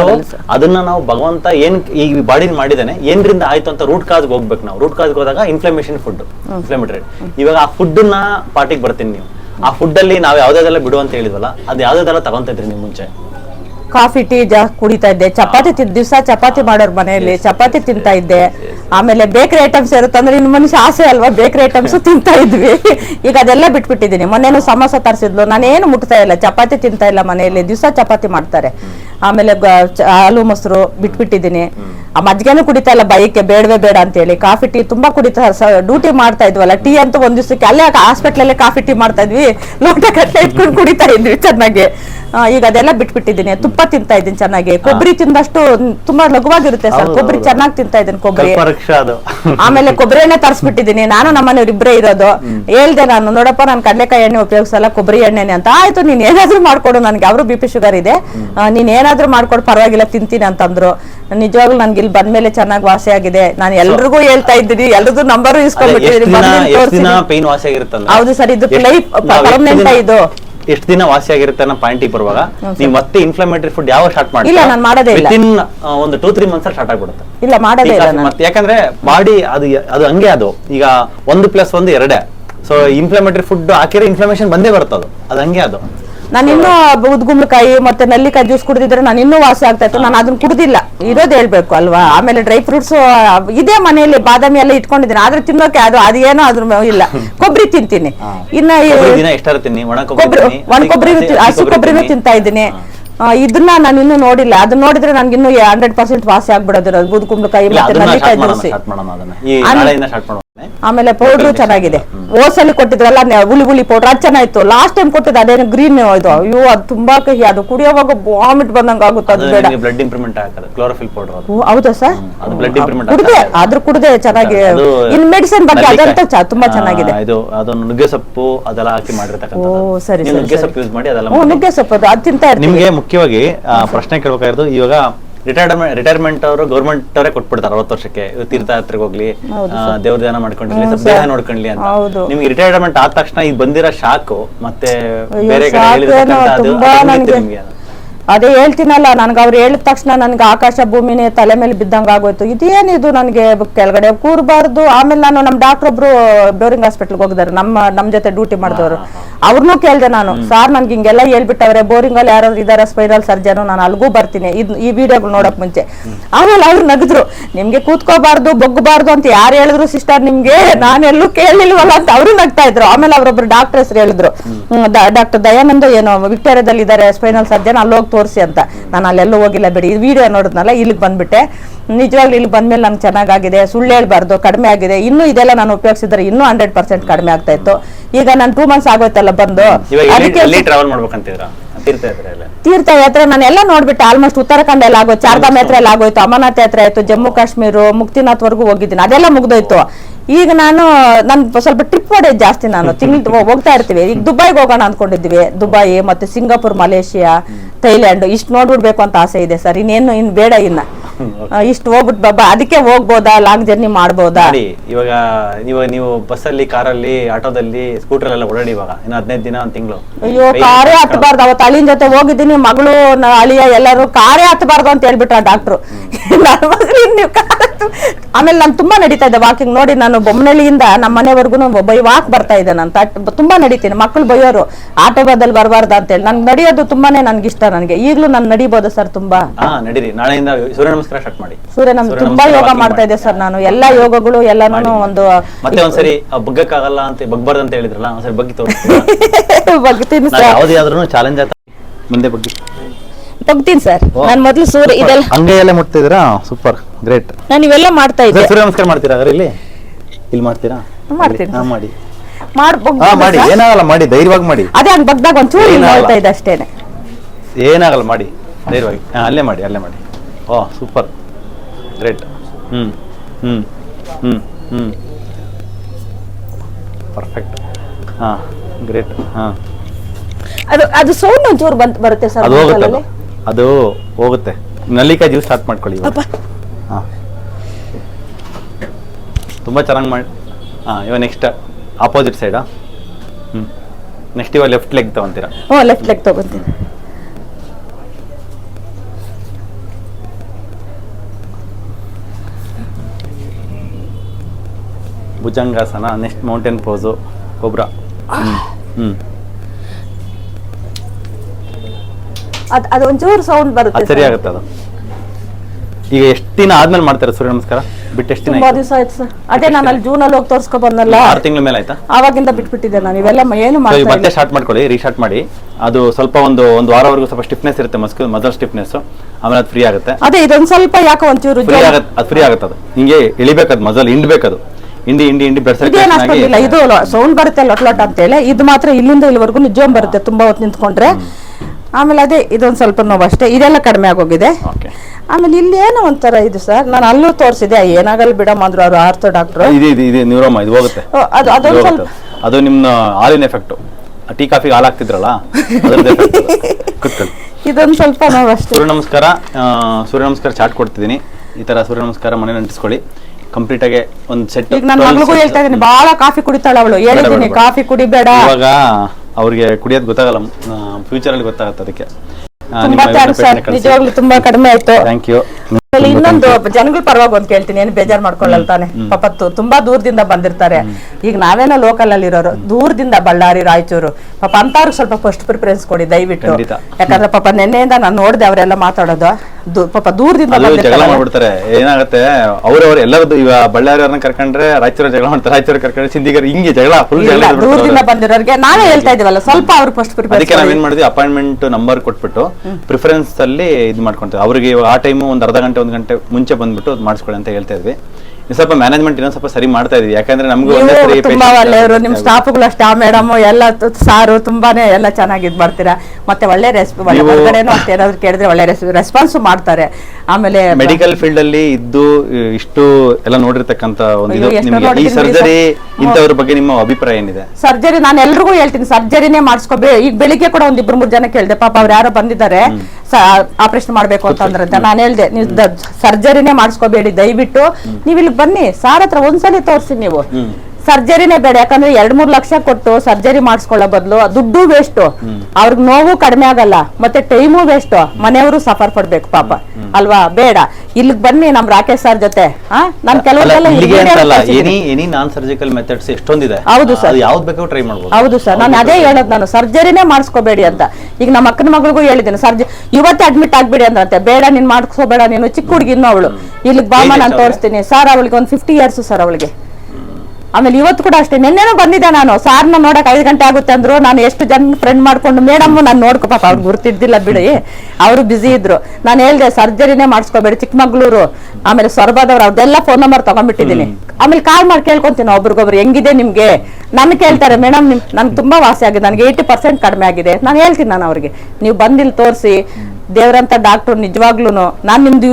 B: ಅದನ್ನು ಅದನ್ನ ನಾವು ಭಗವಂತ ಏನು ಈ ಬಾಡಿನ ಮಾಡಿದಾನೆ ಏನರಿಂದ ಆಯ್ತು ಅಂತ ರೂಟ್ ಕಾಸ್ಗೆ ಹೋಗ್ಬೇಕು ನಾವು. ರೂಟ್ ಕಾಸ್ಗೆ ಹೋದಾಗ ಇನ್ಫ್ಲಮೇಷನ್ ಫುಡ್ ಇನ್ಫ್ಲಮೇಟರಿ ಇವಾಗ ಆ ಫುಡ್ನ ಪಾರ್ಟಿಗೆ ಬರ್ತೀನಿ ನೀವು. ಆ ಫುಡ್ ಅಲ್ಲಿ ನಾವು ಯಾವ್ದಾದೆಲ್ಲ ಬಿಡು ಅಂತ ಹೇಳಿದ್ವಲ್ಲ ಅದು ಯಾವ್ದಾದೆಲ್ಲ ತಗೊಂತ ಇದ್ರಿ ನೀವು ಮುಂಚೆ?
A: ಕಾಫಿ ಟೀ ಜಾಸ್ತಿ ಕುಡಿತಾ ಇದ್ದೆ. ಚಪಾತಿ ತಿನ್ ದಿವಸ ಚಪಾತಿ ಮಾಡೋರ್ ಮನೆಯಲ್ಲಿ ಚಪಾತಿ ತಿಂತಾ ಇದ್ದೆ. ಆಮೇಲೆ ಬೇಕರಿ ಐಟಮ್ಸ್ ಇರುತ್ತಂದ್ರೆ ಇನ್ನು ಮನುಷ್ಯ ಆಸೆ ಅಲ್ವಾ ಬೇಕರಿ ಐಟಮ್ಸ್ ತಿಂತಾ ಇದ್ವಿ. ಈಗ ಅದೆಲ್ಲ ಬಿಟ್ಬಿಟ್ಟಿದ್ದೀನಿ. ಮೊನ್ನೆನೂ ಸಮೋಸ ತರಿಸಿದ್ಲು. ನಾನೇನು ಮುಟ್ತಾ ಇಲ್ಲ. ಚಪಾತಿ ತಿಂತಾ ಇಲ್ಲ ಮನೆಯಲ್ಲಿ. ದಿವಸ ಚಪಾತಿ ಮಾಡ್ತಾರೆ. ಆಮೇಲೆ ಹಾಲು ಮೊಸರು ಬಿಟ್ಬಿಟ್ಟಿದ್ದೀನಿ. ಆ ಮಜ್ಜಿಗೆನೂ ಕುಡಿತಾ ಇಲ್ಲ ಬೈಕೆ ಬೇಡವೇ ಬೇಡ ಅಂತೇಳಿ. ಕಾಫಿ ಟೀ ತುಂಬಾ ಕುಡಿತಾ ಡ್ಯೂಟಿ ಮಾಡ್ತಾ ಇದ್ವಲ್ಲ ಟೀ ಅಂತೂ ಒಂದ್ ದಿವಸಕ್ಕೆ ಅಲ್ಲೇ ಹಾಸ್ಪಿಟ್ಲಲ್ಲೇ ಕಾಫಿ ಟೀ ಮಾಡ್ತಾ ಇದ್ವಿ. ಲೋಟ ಕಟ್ಲೆ ಇಟ್ಕೊಂಡು ಕುಡಿತಾ ಇದ್ವಿ ಚೆನ್ನಾಗಿ. ಈಗ ಅದೆಲ್ಲ ಬಿಟ್ಬಿಟ್ಟಿದ್ದೀನಿ. ತುಪ್ಪ ತಿಂತಾ ಇದ್ದೀನಿ ಚೆನ್ನಾಗಿ. ಕೊಬ್ಬರಿ ತಿಂದಷ್ಟು ತುಂಬಾ ಲಘುವಾಗಿರುತ್ತೆ ಸರ್. ಕೊಬ್ಬರಿ. ಚೆನ್ನಾಗಿ ತಿಂತಾ ಇದ್ದೀನಿ ಕೊಬ್ಬರಿ. ಆಮೇಲೆ ಕೊಬ್ಬರಿನೇ ಎಣ್ಣೆ ತರಿಸ್ಬಿಟ್ಟಿದ್ದೀನಿ. ನಾನು ನಮ್ಮನೆಯವ್ರು ಇಬ್ಬರೇ ಇರೋದು ಹೇಳ್ದೆ ನಾನು ನೋಡಪ್ಪ ನಾನು ಕಡಲೆಕಾಯಿ ಎಣ್ಣೆ ಉಪಯೋಗಿಸಲ್ಲ ಕೊಬ್ಬರಿ ಎಣ್ಣೆನೆ ಅಂತ. ಆಯ್ತು ನೀನ್ ಏನಾದ್ರೂ ಮಾಡ್ಕೊಡು ನನ್ಗೆ ಅವರು ಬಿ ಪಿ ಶುಗರ್ ಇದೆ. ನೀನ್ ಏನಾದ್ರೂ ಏನಾದ್ರೂ ಮಾಡ್ಕೊಡ್ ಪರವಾಗಿಲ್ಲ ತಿಂತೀನಿ ಅಂತಂದ್ರು. ನಿಜವಾಗ್ಲೂ ನನ್ಗೆ ಇಲ್ಲಿ ಬಂದ್ಮೇಲೆ ಚೆನ್ನಾಗಿ ವಾಸಿ ಆಗಿದೆ. ನಾನು ಎಲ್ರಿಗೂ ಹೇಳ್ತಾ ಇದ್ದೀನಿ ಎಲ್ರದ್ದು ನಂಬರ್ ಇಸ್ಕೊಂಡ್ಬಿಟ್ಟಿದ್ದೀನಿ ಹೌದು ಸರ್ ಇದು permanent ಇದು.
B: ಎಷ್ಟು ದಿನ ವಾಸಿ ಆಗಿರುತ್ತೆ ಅನ್ನೋ ಪಾಯಿಂಟ್ ಬರುವಾಗ ನೀವು ಮತ್ತೆ ಇನ್ಫ್ಲಮೇಟರಿ ಫುಡ್ ಯಾವ ಸ್ಟಾರ್ಟ್ ಮಾಡಿ
A: ಇಲ್ಲ, ನಾನು ಮಾಡೋದೇ ಇಲ್ಲ.
B: ವಿತಿನ್ ಒಂದು ಟೂ ತ್ರೀ ಮಂತ್ಸ್ ಸ್ಟಾರ್ಟ್ ಆಗ್ಬಿಡುತ್ತೆ.
A: ಇಲ್ಲ ಮಾಡೋದೇ ಇಲ್ಲ
B: ಮತ್ತೆ ಯಾಕಂದ್ರೆ ಬಾಡಿ ಅದು ಅದು ಹಂಗೆ ಅದು. ಈಗ ಒಂದು ಪ್ಲಸ್ ಒಂದು ಎರಡೇ. ಸೊ ಇನ್ಫ್ಲಮೇಟರಿ ಫುಡ್ ಹಾಕಿದ್ರೆ ಇನ್ಫ್ಲಮೇಷನ್ ಬಂದೇ ಬರುತ್ತೆ ಅದು. ಅದು ಹಂಗೆ ಅದು.
A: ನಾನು ಇನ್ನೂ ಉದ್ಗುಂಬಳಕಾಯಿ ಮತ್ತೆ ನಲ್ಲಿಕಾಯಿ ಜ್ಯೂಸ್ ಕುಡಿದಿದ್ರೆ ನಾನು ಇನ್ನೂ ವಾಸಿ ಆಗ್ತಾ ಇತ್ತು. ನಾನು ಅದನ್ನ ಕುಡ್ದಿಲ್ಲ. ಇರೋದು ಹೇಳ್ಬೇಕು ಅಲ್ವಾ? ಆಮೇಲೆ ಡ್ರೈ ಫ್ರೂಟ್ಸ್ ಇದೇ ಮನೆಯಲ್ಲಿ ಬಾದಾಮಿ ಎಲ್ಲ ಇಟ್ಕೊಂಡಿದ್ದೀನಿ. ಆದ್ರೆ ತಿನ್ನೋಕೆ ಅದು ಅದೇನೋ ಅದ್ರ ಇಲ್ಲ. ಕೊಬ್ಬರಿ ತಿಂತೀನಿ. ಇನ್ನ
B: ಕೊಬ್ಬರಿ ಒಣ ಕೊಬ್ಬರಿ ಹಸಿ- ಹಸಿ
A: ಹಸಿ
B: ಕೊಬ್ಬರಿ
A: ಕೊಬ್ಬರಿನೂ ತಿಂತಾ ಇದ್ದೀನಿ. ಇದನ್ನ ನಾನು ಇನ್ನು ನೋಡಿಲ್ಲ. ಅದನ್ನ ನೋಡಿದ್ರೆ ನನ್ಗೆ ಇನ್ನೂ ಹಂಡ್ರೆಡ್ ಪರ್ಸೆಂಟ್ ವಾಸಿ ಆಗ್ಬಿಡೋದು ಬೂದ್ಗುಂಬಳಕಾಯಿ
B: ಇಲ್ಲ,
A: ಮತ್ತೆ ನಲ್ಲಿಕಾಯಿ ಜ್ಯೂಸಿ ಆಮೇಲೆ- ಪೌಡ್ರು ಚೆನ್ನಾಗಿದೆ. ಓಸಲ್ಲಿ ಕೊಟ್ಟಿದ್ರಲ್ಲ ಹುಲಿ ಹುಲಿ ಹುಳಿ ಪೌಡ್ರ್ ಅದು ಚೆನ್ನಾಗಿತ್ತು. ಲಾಸ್ಟ್ ಟೈಮ್ ಕೊಟ್ಟಿದ್ದು ಅದೇನು ಗ್ರೀನ್ ಇದು. ಅಯ್ಯೋ ಅದು ತುಂಬಾ ಕಹಿ. ಅದು ಕುಡಿಯೋವಾಗ ವಾಮಿಟ್ ಬಂದಂಗ ಆಗುತ್ತೆ ಅದು ಬೇಡ.
B: ಬ್ಲಡ್ ಇಂಪ್ರೂವ್ಮೆಂಟ್ ಆಗತ್ತೆ ಕ್ಲೋರೋಫಿಲ್ ಪೌಡರ್
A: ಹೌದಾ ಸರ್?
B: ಅದು blood improvement
A: ಕುಡ್ದೆ. ಆದ್ರೂ ಕುಡ್ದೆ ಚೆನ್ನಾಗಿ. ಇನ್ ಮೆಡಿಸಿನ್ ಬಗ್ಗೆ. ಅದಂತ ತುಂಬಾ ಚೆನ್ನಾಗಿದೆ.
B: ಇದು ಅದು ನುಗ್ಗೆ ಸೊಪ್ಪು ಅದೆಲ್ಲ ಹಾಕಿ ಮಾಡಿರ್ತಕ್ಕಂಥದ್ದು.
A: ಓ ಸರಿ
B: ನುಗ್ಗೆ ಸೊಪ್ಪು ಯೂಸ್ ಮಾಡಿ ಅದೆಲ್ಲ.
A: ನುಗ್ಗೆ ಸೊಪ್ಪು ಅದು ಅದು ತಿಂತಾ ಇರ್ತೀನಿ
B: ನಿಮ್ಗೆ ಮುಖ್ಯವಾಗಿ ಪ್ರಶ್ನೆ ಕೇಳಬೇಕಾಗಿರೋದು ಇವಾಗ ರಿಟೈರ್ಮೆಂಟ್ ರಿಟೈರ್ಮೆಂಟ್ ಅವರು ಗೌರ್ಮೆಂಟ್ ಅವರೇ ಕೊಟ್ಬಿಡ್ತಾರೆ ಅರವತ್ತು ವರ್ಷಕ್ಕೆ ತೀರ್ಥಯಾತ್ರೆಗೆ ಹೋಗ್ಲಿ. ದೇವ್ರ ಧ್ಯಾನ ಸ್ವಲ್ಪ ದೇಹ
A: ಸರ್.
B: ಅಂತ. ನಿಮ್ಗೆ ರಿಟೈರ್ಮೆಂಟ್ ಆದ ತಕ್ಷಣ ಈಗ ಬಂದಿರೋ ಶಾಕು ಮತ್ತೆ ಬೇರೆ ಕಡೆ
A: ಸಾಕು ಅದು ಹೇಳ್ತೀನಲ್ಲ, ನನ್ಗೆ ಅವ್ರು ಹೇಳಿದ ತಕ್ಷಣ ನನ್ಗೆ ಆಕಾಶ ಭೂಮಿನೇ ತಲೆ ಮೇಲೆ ಬಿದ್ದಂಗ ಆಗೋಯ್ತು. ಇದೇನಿದು ನನಗೆ ಕೆಳಗಡೆ ಕೂರಬಾರ್ದು? ಆಮೇಲೆ ನಾನು ನಮ್ಮ ಡಾಕ್ಟರ್ ಒಬ್ರು ಬೋರಿಂಗ್ ಹಾಸ್ಪಿಟ್ಲ್ಗೆ ಹೋಗಿದ್ದಾರೆ ನಮ್ಮ ನಮ್ಮ ಜೊತೆ ಡ್ಯೂಟಿ ಮಾಡಿದವರು. ಅವ್ರನ್ನೂ ಕೇಳಿದೆ ನಾನು, ಸಾರ್ ನನ್ಗೆ ಹಿಂಗೆಲ್ಲ ಹೇಳ್ಬಿಟ್ಟವ್ರೆ ಬೋರಿಂಗ್ ಅಲ್ಲಿ ಯಾರಾದ್ರು ಇದಾರೆ ಸ್ಪೈನಲ್ ಸರ್ಜನ್ ನಾನು ಅಲ್ಗೂ ಬರ್ತೀನಿ. ಇದ್, ಈ ವಿಡಿಯೋಗಳು ನೋಡಕ್ ಮುಂಚೆ. ಆಮೇಲೆ ಅವ್ರು ನಗದ್ರು, ನಿಮ್ಗೆ ಕೂತ್ಕೋಬಾರ್ದು, ಬೊಗ್ಗಬಾರ್ದು ಅಂತ ಯಾರು ಹೇಳಿದ್ರು ಸಿಸ್ಟರ್ ನಿಮ್ಗೆ? ನಾನೆಲ್ಲೂ ಕೇಳಿಲ್ವಲ್ಲ? ಅಂತ ಅವರು ನಗ್ತಾ ಇದ್ರು. ಆಮೇಲೆ ಅವರೊಬ್ರು ಡಾಕ್ಟರ್ ಹೆಸರು ಹೇಳಿದ್ರು. ಡಾಕ್ಟರ್ ದಯಾನಂದ ಏನೋ ವಿಕ್ಟೋರಿಯಾದಲ್ಲಿ ಇದ್ದಾರೆ ಸ್ಪೈನಲ್ ಸರ್ಜನ್ ಅಲ್ಲಿ ಹೋಗಿ ತೋರಿಸಿ ಅಂತ. ನಾನು ಅಲ್ಲೆಲ್ಲೂ ಹೋಗಿಲ್ಲ ಬಿಡಿ. ಈ ವಿಡಿಯೋ ನೋಡಿದ್ನಲ್ಲ ಇಲ್ಲಿಗೆ ಬಂದ್ಬಿಟ್ಟೆ. ನಿಜವಾಗ್ಲೂ ಇಲ್ಲಿ ಬಂದ್ಮೇಲೆ ನಂಗೆ ಚೆನ್ನಾಗಾಗಿದೆ. ಸುಳ್ಳು ಹೇಳ್ಬಾರ್ದು ಕಡಿಮೆ ಆಗಿದೆ. ಇನ್ನೂ ಇದೆಲ್ಲ ನಾನು ಉಪಯೋಗಿಸಿದ್ರೆ ಇನ್ನೂ ಹಂಡ್ರೆಡ್ ಪರ್ಸೆಂಟ್ ಕಡಿಮೆ ಆಗ್ತಾ ಇತ್ತು. ಈಗ ನಾನು ಟೂ ಮಂತ್ಸ್ ಆಗೋಯ್ತಲ್ಲ ಬಂದು. ಅದಕ್ಕೆ
B: ಟ್ರಾವೆಲ್ ಮಾಡ್ಬೇಕಂತಿದ್ರ ತೀರ್ಥಯಾತ್ರೆ
A: ನಾನು ಎಲ್ಲ ನೋಡ್ಬಿಟ್ಟು. ಆಲ್ಮೋಸ್ಟ್ ಉತ್ತರಾಖಂಡ ಎಲ್ಲ ಆಗೋಯ್ತು ಚಾರ್ಧಾಮ್ ಯಾತ್ರೆ ಎಲ್ಲ ಆಗೋಯ್ತು ಅಮರನಾಥ ಯಾತ್ರೆ ಆಯ್ತು ಜಮ್ಮು ಕಾಶ್ಮೀರ ಮುಕ್ತಿನಾಥ್ ವರ್ಗೂ ಹೋಗಿದ್ದೀನಿ. ಅದೆಲ್ಲ ಮುಗ್ದೋಯ್ತು. ಈಗ ನಾನು ನನ್ ಸ್ವಲ್ಪ ಟ್ರಿಪ್ ಮಾಡೋದು ಜಾಸ್ತಿ ನಾನು. ತಿಂಗಳು ಹೋಗ್ತಾ ಇರ್ತೀವಿ. ಈಗ ದುಬೈಗೆ ಹೋಗೋಣ ಅನ್ಕೊಂಡಿದ್ವಿ ದುಬೈ ಮತ್ತೆ ಸಿಂಗಾಪುರ್ ಮಲೇಷಿಯಾ ಥೈಲ್ಯಾಂಡ್ ಇಷ್ಟು ನೋಡ್ಬಿಡ್ಬೇಕು ಅಂತ ಆಸೆ ಇದೆ ಸರ್. ಇನ್ನೇನು ಇನ್ ಬೇಡ ಇನ್ನ. ಇಷ್ಟು ಹೋಗ್ಬಿಟ್ಟು ಬಾಬಾ ಅದಕ್ಕೆ ಹೋಗ್ಬೋದಾ? ಲಾಂಗ್ ಜರ್ನಿ ಮಾಡ್ಬೋದಾ?
B: ಮಾಡಿ ಇವಾಗ ಇವಾಗ ನೀವು ಬಸ್ಸಲ್ಲಿ ಕಾರಲ್ಲಿ ಆಟೋದಲ್ಲಿ ಸ್ಕೂಟರ್ ಎಲ್ಲ ಓಡಾಡಿ ಇವಾಗ ಇನ್ನು ಹದಿನೈದು ದಿನ ಒಂದು ತಿಂಗಳು.
A: ಅಯ್ಯೋ ಕಾರೇ ಹತ್ತಬಾರ್ದು ಅವತ್ತು ಅಳಿನ ಜೊತೆ ಹೋಗಿದ್ದೀನಿ ಮಗಳು ನ- ಅಳಿಯ ಎಲ್ಲರೂ ಕಾರೇ ಹತ್ತಬಾರ್ದು ಅಂತ ಹೇಳ್ಬಿಟ್ರ ಡಾಕ್ಟ್ರು ನೀವು ಆಮೇಲೆ ನಾನು ತುಂಬಾ ನಡೀತಾ ಇದ್ದೆ ವಾಕಿಂಗ್ ನೋಡಿ ನಾನು ಬೊಮ್ಮನಹಳ್ಳಿಯಿಂದ ನಮ್ಮ ಮನೆವರೆಗೂ ಬೈ ವಾಕ್ ಬರ್ತಾ ಇದ್ದೆ ನಾನು. ತಟ್ ತುಂಬಾ ನಡೀತೀನಿ. ಮಕ್ಕಳು ಬೈಯೋರು ಆಟೋ ಬದಲ್ ಬರಬಾರ್ದು ಅಂತೇಳಿ ನನ್ಗೆ ನಡೆಯೋದು ತುಂಬಾನೇ ನನ್ಗೆ ಇಷ್ಟ ನನಗೆ. ಈಗಲೂ ನಾನು ನಡಿಬೋದು ಸರ್ ತುಂಬಾ.
B: ಹಾ ನಡೀರಿ. ನಾಳೆಯಿಂದ ಸೂರ್ಯ ನಮಸ್ಕಾರ ಸ್ಟಾರ್ಟ್ ಮಾಡಿ.
A: ಸೂರ್ಯ
B: ನಮ್ಗೆ
A: ತುಂಬಾ ಯೋಗ ಮಾಡ್ತಾ ಇದ್ದೆ ಸರ್ ನಾನು. ಎಲ್ಲಾ ಯೋಗಗಳು ಎಲ್ಲಾನು ಒಂದು
B: ಮತ್ತೆ ಒಂದ್ಸರಿ ಬಗ್ಗಕ್ಕಾಗಲ್ಲ ಅಂತ ಬಗ್ಬಾರ್ದು ಅಂತ ಹೇಳಿದ್ರಲ್ಲ ಒಂದ್ಸರಿ ಬಗ್ಗಿ ತೋರಿಸ್ತೀನಿ
A: ಬಗ್ತೀನಿ ಸರ್.
B: ಯಾವುದೇ ಆದ್ರೂ ಚಾಲೆಂಜ್ ಆತ ಮುಂದೆ ಬಗ್ಗಿ.
A: ಬಗ್ತೀನಿ ಸರ್. ನಾನು ಮೊದಲು ಸೂರ್ಯ ಇದೆಲ್ಲ
B: ಹಂಗೆ ಎಲ್ಲ ಮುಟ್ತಿದ್ದೀರಾ? ಸೂಪರ್ ಗ್ರೇಟ್
A: ನಾನು ಇವೆಲ್ಲ ಮಾಡ್ತಾ ಇದ್ದೆ.
B: ಸೂರ್ಯ ನಮಸ್ಕಾರ ಮಾಡ್ತೀರಾ ಹಾಗಾದ್ರೆ ಇಲ್ಲಿ? ಇಲ್ಲಿ ಮಾಡ್ತೀರಾ?
A: ಮಾಡ್ತೀನಿ.
B: ಹಾ ಮಾಡಿ.
A: ಮಾಡ್ಬೋದು
B: ಮಾಡಿ. ಏನಾಗಲ್ಲ ಮಾಡಿ ಧೈರ್ಯವಾಗಿ ಮಾಡಿ.
A: ಅದೇ ಹಂಗ್ ಬಗ್ದಾಗ ಒಂಚೂರು ಇದ್ದೆ ಅಷ್ಟೇನೆ.
B: ಏನಾಗಲ್ಲ ಮಾಡಿ. ಧೈರ್ಯವಾಗಿ. ಅಲ್ಲೇ ಮಾಡಿ ಅಲ್ಲೇ ಮಾಡಿ. ಓ ಸೂಪರ್. ಗ್ರೇಟ್ ಹ್ಞೂ ಹ್ಞೂ ಹ್ಞೂ ಹ್ಞೂ ಪರ್ಫೆಕ್ಟ್ ಹಾಂ ಗ್ರೇಟ್ ಹಾಂ.
A: ಅದು ಅದು ಸೌಂಡ್ ಒಂಚೂರು ಬಂತು ಬರುತ್ತೆ ಸರ್
B: ಅದು ಹೋಗುತ್ತೆ ಅದು. ಅದು ಹೋಗುತ್ತೆ. ನಲ್ಲಿಕಾಯಿ ಜ್ಯೂಸ್ ಸ್ಟಾರ್ಟ್ ಮಾಡ್ಕೊಳ್ಳಿ ಇವಾಗ.
A: ಅಪ್ಪ.
B: ಹಾ. ತುಂಬ ಚೆನ್ನಾಗಿ ಮಾಡಿ. ಹಾಂ ಇವಾಗ ನೆಕ್ಸ್ಟ್ ಆಪೋಸಿಟ್ ಸೈಡಾ ಹ್ಞೂ ನೆಕ್ಸ್ಟ್ ಇವಾಗ ಲೆಫ್ಟ್ ಲೆಗ್ ತಗೊಂತೀರಾ?
A: ಹ್ಞೂ ಲೆಫ್ಟ್ ಲೆಗ್ ತಗೊಂತೀನಿ
B: ಭುಜಂಗಾಸನ ನೆಕ್ಸ್ಟ್ ಮೌಂಟೇನ್ ಪೋಸು ಕೊಬ್ರ ಹ್ಞೂ
A: ಅದ್ ಅದು ಒಂಚೂರು ಸೌಂಡ್ ಬರುತ್ತೆ
B: ಅದು ಸರಿ. ಆಗುತ್ತೆ ಅದು. ಈಗ ಎಷ್ಟು ದಿನ ಆದ್ಮೇಲೆ ಮಾಡ್ತಾರೆ ಸೂರ್ಯ ನಮಸ್ಕಾರ? ಬಿಟ್ಟು ಎಷ್ಟು ದಿನ
A: ತುಂಬಾ? ದಿವಸ ಆಯ್ತು ಸರ್. ಅದೇ ನಾನು ಅಲ್ಲಿ ಜೂನ್ ಅಲ್ಲಿ ಹೋಗಿ ತೋರ್ಸ್ಕೊ ಬಂದಲ್ಲ
B: ಆರು ತಿಂಗಳ ಮೇಲೆ ಆಯ್ತಾ?
A: ಆವಾಗಿಂದ ಬಿಟ್ಬಿಟ್ಟಿದ್ದೆ ನಾನು. ಇವೆಲ್ಲ ಏನು ಮಾಡಿ
B: ಮತ್ತೆ ಸ್ಟಾರ್ಟ್ ಮಾಡ್ಕೊಳ್ಳಿ ರೀಸ್ಟಾರ್ಟ್ ಮಾಡಿ. ಅದು ಸ್ವಲ್ಪ ಒಂದು ಒಂದು ವಾರವರೆಗೂ ಸ್ವಲ್ಪ ಸ್ಟಿಫ್ನೆಸ್ ಇರುತ್ತೆ ಮಸ್ಕ್ ಮದರ್ ಸ್ಟಿಫ್ನೆಸ್ ಆಮೇಲೆ ಅದು ಫ್ರೀ ಆಗುತ್ತೆ.
A: ಅದೇ ಇದೊಂದ್ ಸ್ವಲ್ಪ ಯಾಕೋ ಒಂಚೂರು
B: ಫ್ರೀ ಆಗತ್ತೆ ಅದು ಫ್ರೀ ಆಗುತ್ತೆ ಅದು ಹಿಂಗೆ ಅದು ಮಜಲ್ ಹಿಂಡ್ಬೇಕದು. ಹಿಂಡಿ ಹಿಂಡಿ ಹಿಂಡಿ ಬ್ಲಡ್
A: ಇದೇನು ಅಷ್ಟೊಂದಿಲ್ಲ ಇದು ಸೌಂಡ್ ಬರುತ್ತೆ ಲೊಟ್ ಲೊಟ್ ಅಂತೇಳಿ ಇದು ಮಾತ್ರ ಇಲ್ಲಿಂದ ಇಲ್ಲಿವರೆಗೂ ನಿಜವಾಗ್ ಬರುತ್ತೆ. ತುಂಬಾ ಹೊತ್ತು ನಿಂತ್ಕೊಂಡ್ರೆ. ಆಮೇಲೆ ಅದೇ ಇದೊಂದ್ ಸ್ವಲ್ಪ ನೋವು ಅಷ್ಟೇ. ಇದೆಲ್ಲ ಕಡಿಮೆ ಆಗೋಗಿದೆ. ಆಮೇಲೆ ಇಲ್ಲಿ ಏನೋ ಒಂಥರ ಇದು ಸರ್. ನಾನು ಅಲ್ಲೂ ತೋರಿಸಿದೆ ಏನಾಗಲ್ಲ ಬಿಡಮ್ಮ ಅಂದ್ರು ಅವ್ರು ಆರ್ತೋ ಡಾಕ್ಟ್ರು.
B: ಇದು ಇದು ಇದು. ನ್ಯೂರೋಮ ಇದು ಹೋಗುತ್ತೆ.
A: ಅದು
B: ಇದು
A: ಅದೊಂದು ಸ್ವಲ್ಪ
B: ಅದು ನಿಮ್ಮ ಹಾಲಿನ ಎಫೆಕ್ಟು. ಟೀ ಕಾಫಿಗೆ ಹಾಲು ಹಾಕ್ತಿದ್ರಲ್ಲ
A: ಇದೊಂದು ಸ್ವಲ್ಪ ನೋವು ಅಷ್ಟೇ
B: ಸೂರ್ಯ ನಮಸ್ಕಾರ ಸೂರ್ಯ ನಮಸ್ಕಾರ ಚಾಟ್ ಕೊಡ್ತಿದ್ದೀನಿ. ಈ ತರ ಸೂರ್ಯ ನಮಸ್ಕಾರ ಮನೆ ಅಂಟಿಸ್ಕೊಳ್ಳಿ. ಕಂಪ್ಲೀಟ್ ಆಗಿ ಒಂದು ಸೆಟ್
A: ಈಗ ನನ್ನ ಮಗಳಿಗೂ ಹೇಳ್ತಾ ಇದ್ದೀನಿ ಬಹಳ ಕಾಫಿ ಕುಡಿತಾಳೆ ಅವಳು. ಹೇಳಿದ್ದೀನಿ ಕಾಫಿ ಕುಡಿಬೇಡ.
B: ಇವಾಗ ಅವ್ರಿಗೆ ಕುಡಿಯೋದು ಗೊತ್ತಾಗಲ್ಲ ಫ್ಯೂಚರ್ ಅಲ್ಲಿ ಗೊತ್ತಾಗತ್ತೆ ಅದಕ್ಕೆ.
A: ತುಂಬಾ ಥ್ಯಾಂಕ್ಸ್ ಸರ್. ನಿಜವಾಗ್ಲೂ ತುಂಬಾ ಕಡಿಮೆ ಆಯ್ತು.
B: ಥ್ಯಾಂಕ್ ಯು
A: ಇನ್ನೊಂದು ಜನಗಳ ಪರವಾಗಿ ಒಂದ್ ಕೇಳ್ತೀನಿ ಏನು ಬೇಜಾರ್ ಮಾಡ್ಕೊಳ್ಳಲ್ಲ ತಾನೆ. ಪಾಪ ತು- ತುಂಬಾ ದೂರದಿಂದ ಬಂದಿರ್ತಾರೆ. ಈಗ ನಾವೇನೋ ಲೋಕಲ್ ಅಲ್ಲಿ ಇರೋರು ದೂರದಿಂದ ಬಳ್ಳಾರಿ ರಾಯಚೂರು ಪಾಪ ಅಂತವ್ರಿಗೆ ಸ್ವಲ್ಪ ಫಸ್ಟ್ ಪ್ರಿಫರೆನ್ಸ್ ಕೊಡಿ ದಯವಿಟ್ಟು. ಯಾಕಂದ್ರೆ ಪಾಪ ನಿನ್ನೆಯಿಂದ ನಾನು ನೋಡಿದೆ ಅವರೆಲ್ಲ ಮಾತಾಡೋದು ಪಾಪ ದೂರದಿಂದ
B: ಮಾಡ್ಬಿಡ್ತಾರೆ. ಏನಾಗುತ್ತೆ ಅವ್ರವ್ರ ಎಲ್ಲರದ್ದು ಇವಾಗ ಬಳ್ಳಾರಿಯವ್ರನ್ನ ಕರ್ಕೊಂಡ್ರೆ ರಾಯಚೂರ ಜಗಳ ಮಾಡ್ತಾರೆ. ರಾಯಚೂರ ಕರ್ಕೊಂಡ್ರೆ ಸಿಂಧಿಗರ್ ಹಿಂಗೆ ಜಗಳ ಫುಲ್ ಜಗಳ
A: ದೂರದಿಂದ ಬಂದಿರೋರಿಗೆ ನಾವೇ ಹೇಳ್ತಾ ಇದೀವಲ್ಲ ಸ್ವಲ್ಪ ಅವ್ರ ಫಸ್ಟ್
B: ಅದಕ್ಕೆ
A: ಪ್ರಿಫರೆನ್ಸ್
B: ನಾವೇನ್ ಮಾಡಿದ್ವಿ ಅಪಾಯಿಂಟ್ಮೆಂಟ್ ನಂಬರ್ ಕೊಟ್ಬಿಟ್ಟು ಪ್ರಿಫರೆನ್ಸ್ ಅಲ್ಲಿ ಇದು ಮಾಡ್ಕೊಂತೀವಿ. ಅವ್ರಿಗೆ ಆ ಟೈಮು ಒಂದು ಅರ್ಧ ಗಂಟೆ ಒಂದು ಗಂಟೆ ಮುಂಚೆ ಬಂದ್ಬಿಟ್ಟು ಅದು ಮಾಡಿಸ್ಕೊಳ್ಳಿ ಅಂತ ಹೇಳ್ತಾ ಇದ್ವಿ. ಇನ್ನು ಸ್ವಲ್ಪ ಮ್ಯಾನೇಜ್ಮೆಂಟ್ ಇನ್ನೊಂದು ಸ್ವಲ್ಪ ಸರಿ ಮಾಡ್ತಾ ಇದೀವಿ ಯಾಕಂದ್ರೆ ನಮಗೂ ಒಂದೇ ಸರಿ
A: ತುಂಬಾ
B: patient
A: ಒಳ್ಳೆಯವರು ನಿಮ್
B: ಆಗುತ್ತೆ.
A: ಸ್ಟಾಫ್ಗಳು ಅಷ್ಟೇ. ಆ ಮೇಡಮ್ ಎಲ್ಲ ತ- ಸಾರು ತುಂಬಾನೇ ಎಲ್ಲ ಚೆನ್ನಾಗಿ ಇದ್ ಮಾಡ್ತೀರಾ? ಮತ್ತೆ ಒಳ್ಳೆ ರೆಸ್ಪ್
B: ನೀವು-
A: ಹೊರಗಡೆನೂ ಅಷ್ಟೇ ಏನಾದ್ರು ಕೇಳಿದ್ರೆ ಒಳ್ಳೆ ರೆಸ್ಪಾನ್ಸ್ ಮಾಡ್ತಾರೆ. ಆಮೇಲೆ
B: ಮೆಡಿಕಲ್ ಫೀಲ್ಡ್ ಅಲ್ಲಿ ಇದ್ದು ಇ- ಇಷ್ಟು ಎಲ್ಲ ನೋಡಿರ್ತಕ್ಕಂತ ಒಂದು ಇದು
A: ಅಯ್ಯೋ, ಎಷ್ಟೋ
B: ನಿಮಗೆ. ಈ
A: ನೋಡಿದ್ದೀನಿ
B: ಸರ್ಜರಿ
A: ಸರ್.
B: ಇಂಥವ್ರ ಬಗ್ಗೆ ನಿಮ್ಮ ಅಭಿಪ್ರಾಯ ಏನಿದೆ?
A: ಸರ್ಜರಿ ನಾನು ಎಲ್ರಿಗೂ ಹೇಳ್ತೀನಿ. ಸರ್ಜರಿನೇ ಮಾಡಿಸ್ಕೋಬೇ ಈಗ ಬೆಳಿಗ್ಗೆ ಕೂಡ ಒಂದ್ ಇಬ್ರು ಮೂರ್ ಜನ ಕೇಳಿದೆ. ಪಾಪ ಅವ್ರು ಯಾರೋ ಬಂದಿದ್ದಾರೆ. ಆಪರೇಷನ್ ಮಾಡ್ಬೇಕು ಅಂತಂದ್ರೆ ಅಂತ ನಾನು ಹೇಳ್ದೆ ನೀವು ಸರ್ಜರಿನೇ ಮಾಡಿಸ್ಕೋಬೇಡಿ ದಯವಿಟ್ಟು ನೀವು ಇಲ್ಲಿ ಬನ್ನಿ ಸಾರ್ ಹತ್ರ ಒಂದ್ಸಲಿ ತೋರಿಸಿ ನೀವು. ಸರ್ಜರಿನೇ ಬೇಡ ಯಾಕಂದ್ರೆ ಎರಡ್ ಮೂರ್ ಲಕ್ಷ ಕೊಟ್ಟು ಸರ್ಜರಿ ಮಾಡಿಸ್ಕೊಳ್ಳೋ ಬದಲು ದುಡ್ಡು ವೇಸ್ಟ್ ಅವ್ರಿಗೆ ನೋವು ಕಡಿಮೆ ಆಗಲ್ಲ ಮತ್ತೆ ಟೈಮು ವೇಸ್ಟ್ ಮನೆಯವರು ಸಫರ್ ಪಡ್ಬೇಕು ಪಾಪ. ಅಲ್ವಾ? ಬೇಡ. ಇಲ್ಲಿ ಬನ್ನಿ ನಮ್ ರಾಕೇಶ್ ಸರ್ ಜೊತೆ. ನಾನ್
B: ಸರ್ಜಿಕಲ್ ಮೆಥಡ್ಸ್ ಎಷ್ಟೊಂದಿದೆ.
A: ಹೌದು ಸರ್.
B: ಅದು ಯಾವ್ದು ಬೇಕಾದ್ರೂ ಟ್ರೈ ಮಾಡ್ಬೋದು.
A: ಹೌದು ಸರ್. ನಾನು ಅದೇ ಹೇಳೋದು ನಾನು. ಸರ್ಜರಿನೇ ಮಾಡಿಸ್ಕೋಬೇಡಿ ಅಂತ. ಈಗ ನಮ್ಮ ಅಕ್ಕನ ಮಗಳಿಗೂ ಹೇಳಿದ್ದೀನಿ ಸರ್ಜರಿ ಇವತ್ತೇ ಅಡ್ಮಿಟ್ ಆಗ್ಬೇಡಿ ಅಂದ್ರಂತೆ. ಬೇಡ ನೀನ್ ಮಾಡಿಸ್ಕೋಬೇಡ ನೀನು ಚಿಕ್ಕ ಹುಡುಗಿ ಇನ್ನು ಅವಳು ಇಲ್ಲಿ ಬಾಮ ನಾನು ತೋರಿಸ್ತೀನಿ. ಸರ್ ಅವಳಿಗೆ ಒಂದು ಫಿಫ್ಟಿ ಇಯರ್ಸ್ ಸರ್ ಅವಳಿಗೆ. ಆಮೇಲೆ ಇವತ್ತು ಕೂಡ ಅಷ್ಟೇ. ನಿನ್ನೆನೂ ಬಂದಿದ್ದೆ ನಾನು. ಸಾರ್ನ ನೋಡಕ್ ಐದು ಗಂಟೆ ಆಗುತ್ತೆ ಅಂದ್ರು. ನಾನು ಎಷ್ಟು ಜನ ಫ್ರೆಂಡ್ ಮಾಡ್ಕೊಂಡು ಮೇಡಮ್ ನಾನು ನೋಡ್ಕೊ ಪಾಪ ಅವ್ರು ಗುರ್ತಿದ್ದಿಲ್ಲ ಬಿಡಿ. ಅವರು ಬಿಸಿ ಇದ್ರು. ನಾನು ಹೇಳ್ದೆ ಸರ್ಜರಿನೇ ಮಾಡಿಸ್ಕೋಬೇಡಿ ಚಿಕ್ಕಮಗಳೂರು. ಆಮೇಲೆ ಸೊರಬಾದವ್ರು ಅವ್ರದ್ದೆಲ್ಲ ಫೋನ್ ನಂಬರ್ ತಗೊಂಡ್ಬಿಟ್ಟಿದ್ದೀನಿ. ಆಮೇಲೆ ಕಾಲ್ ಮಾಡಿ ಕೇಳ್ಕೊಂತೀನಿ ಒಬ್ರಿಗೊಬ್ರು. ಹೆಂಗಿದೆ ನಿಮ್ಗೆ? ನನ್ ಕೇಳ್ತಾರೆ ಮೇಡಮ್ ನಿಮ್ ನನ್ಗೆ ತುಂಬಾ ವಾಸಿ ಆಗಿದೆ. ನನಗೆ ಏಯ್ಟಿ ಪರ್ಸೆಂಟ್ ಕಡಿಮೆ ಆಗಿದೆ. ನಾನು ಹೇಳ್ತೀನಿ ನಾನು ಅವ್ರಿಗೆ. ನೀವು ಬಂದಿಲ್ಲಿ ತೋರಿಸಿ. ದೇವ್ರಂತ ಡಾಕ್ಟರ್ ನಿಜವಾಗ್ಲೂ ನಾನ್ ನಿಮ್ದು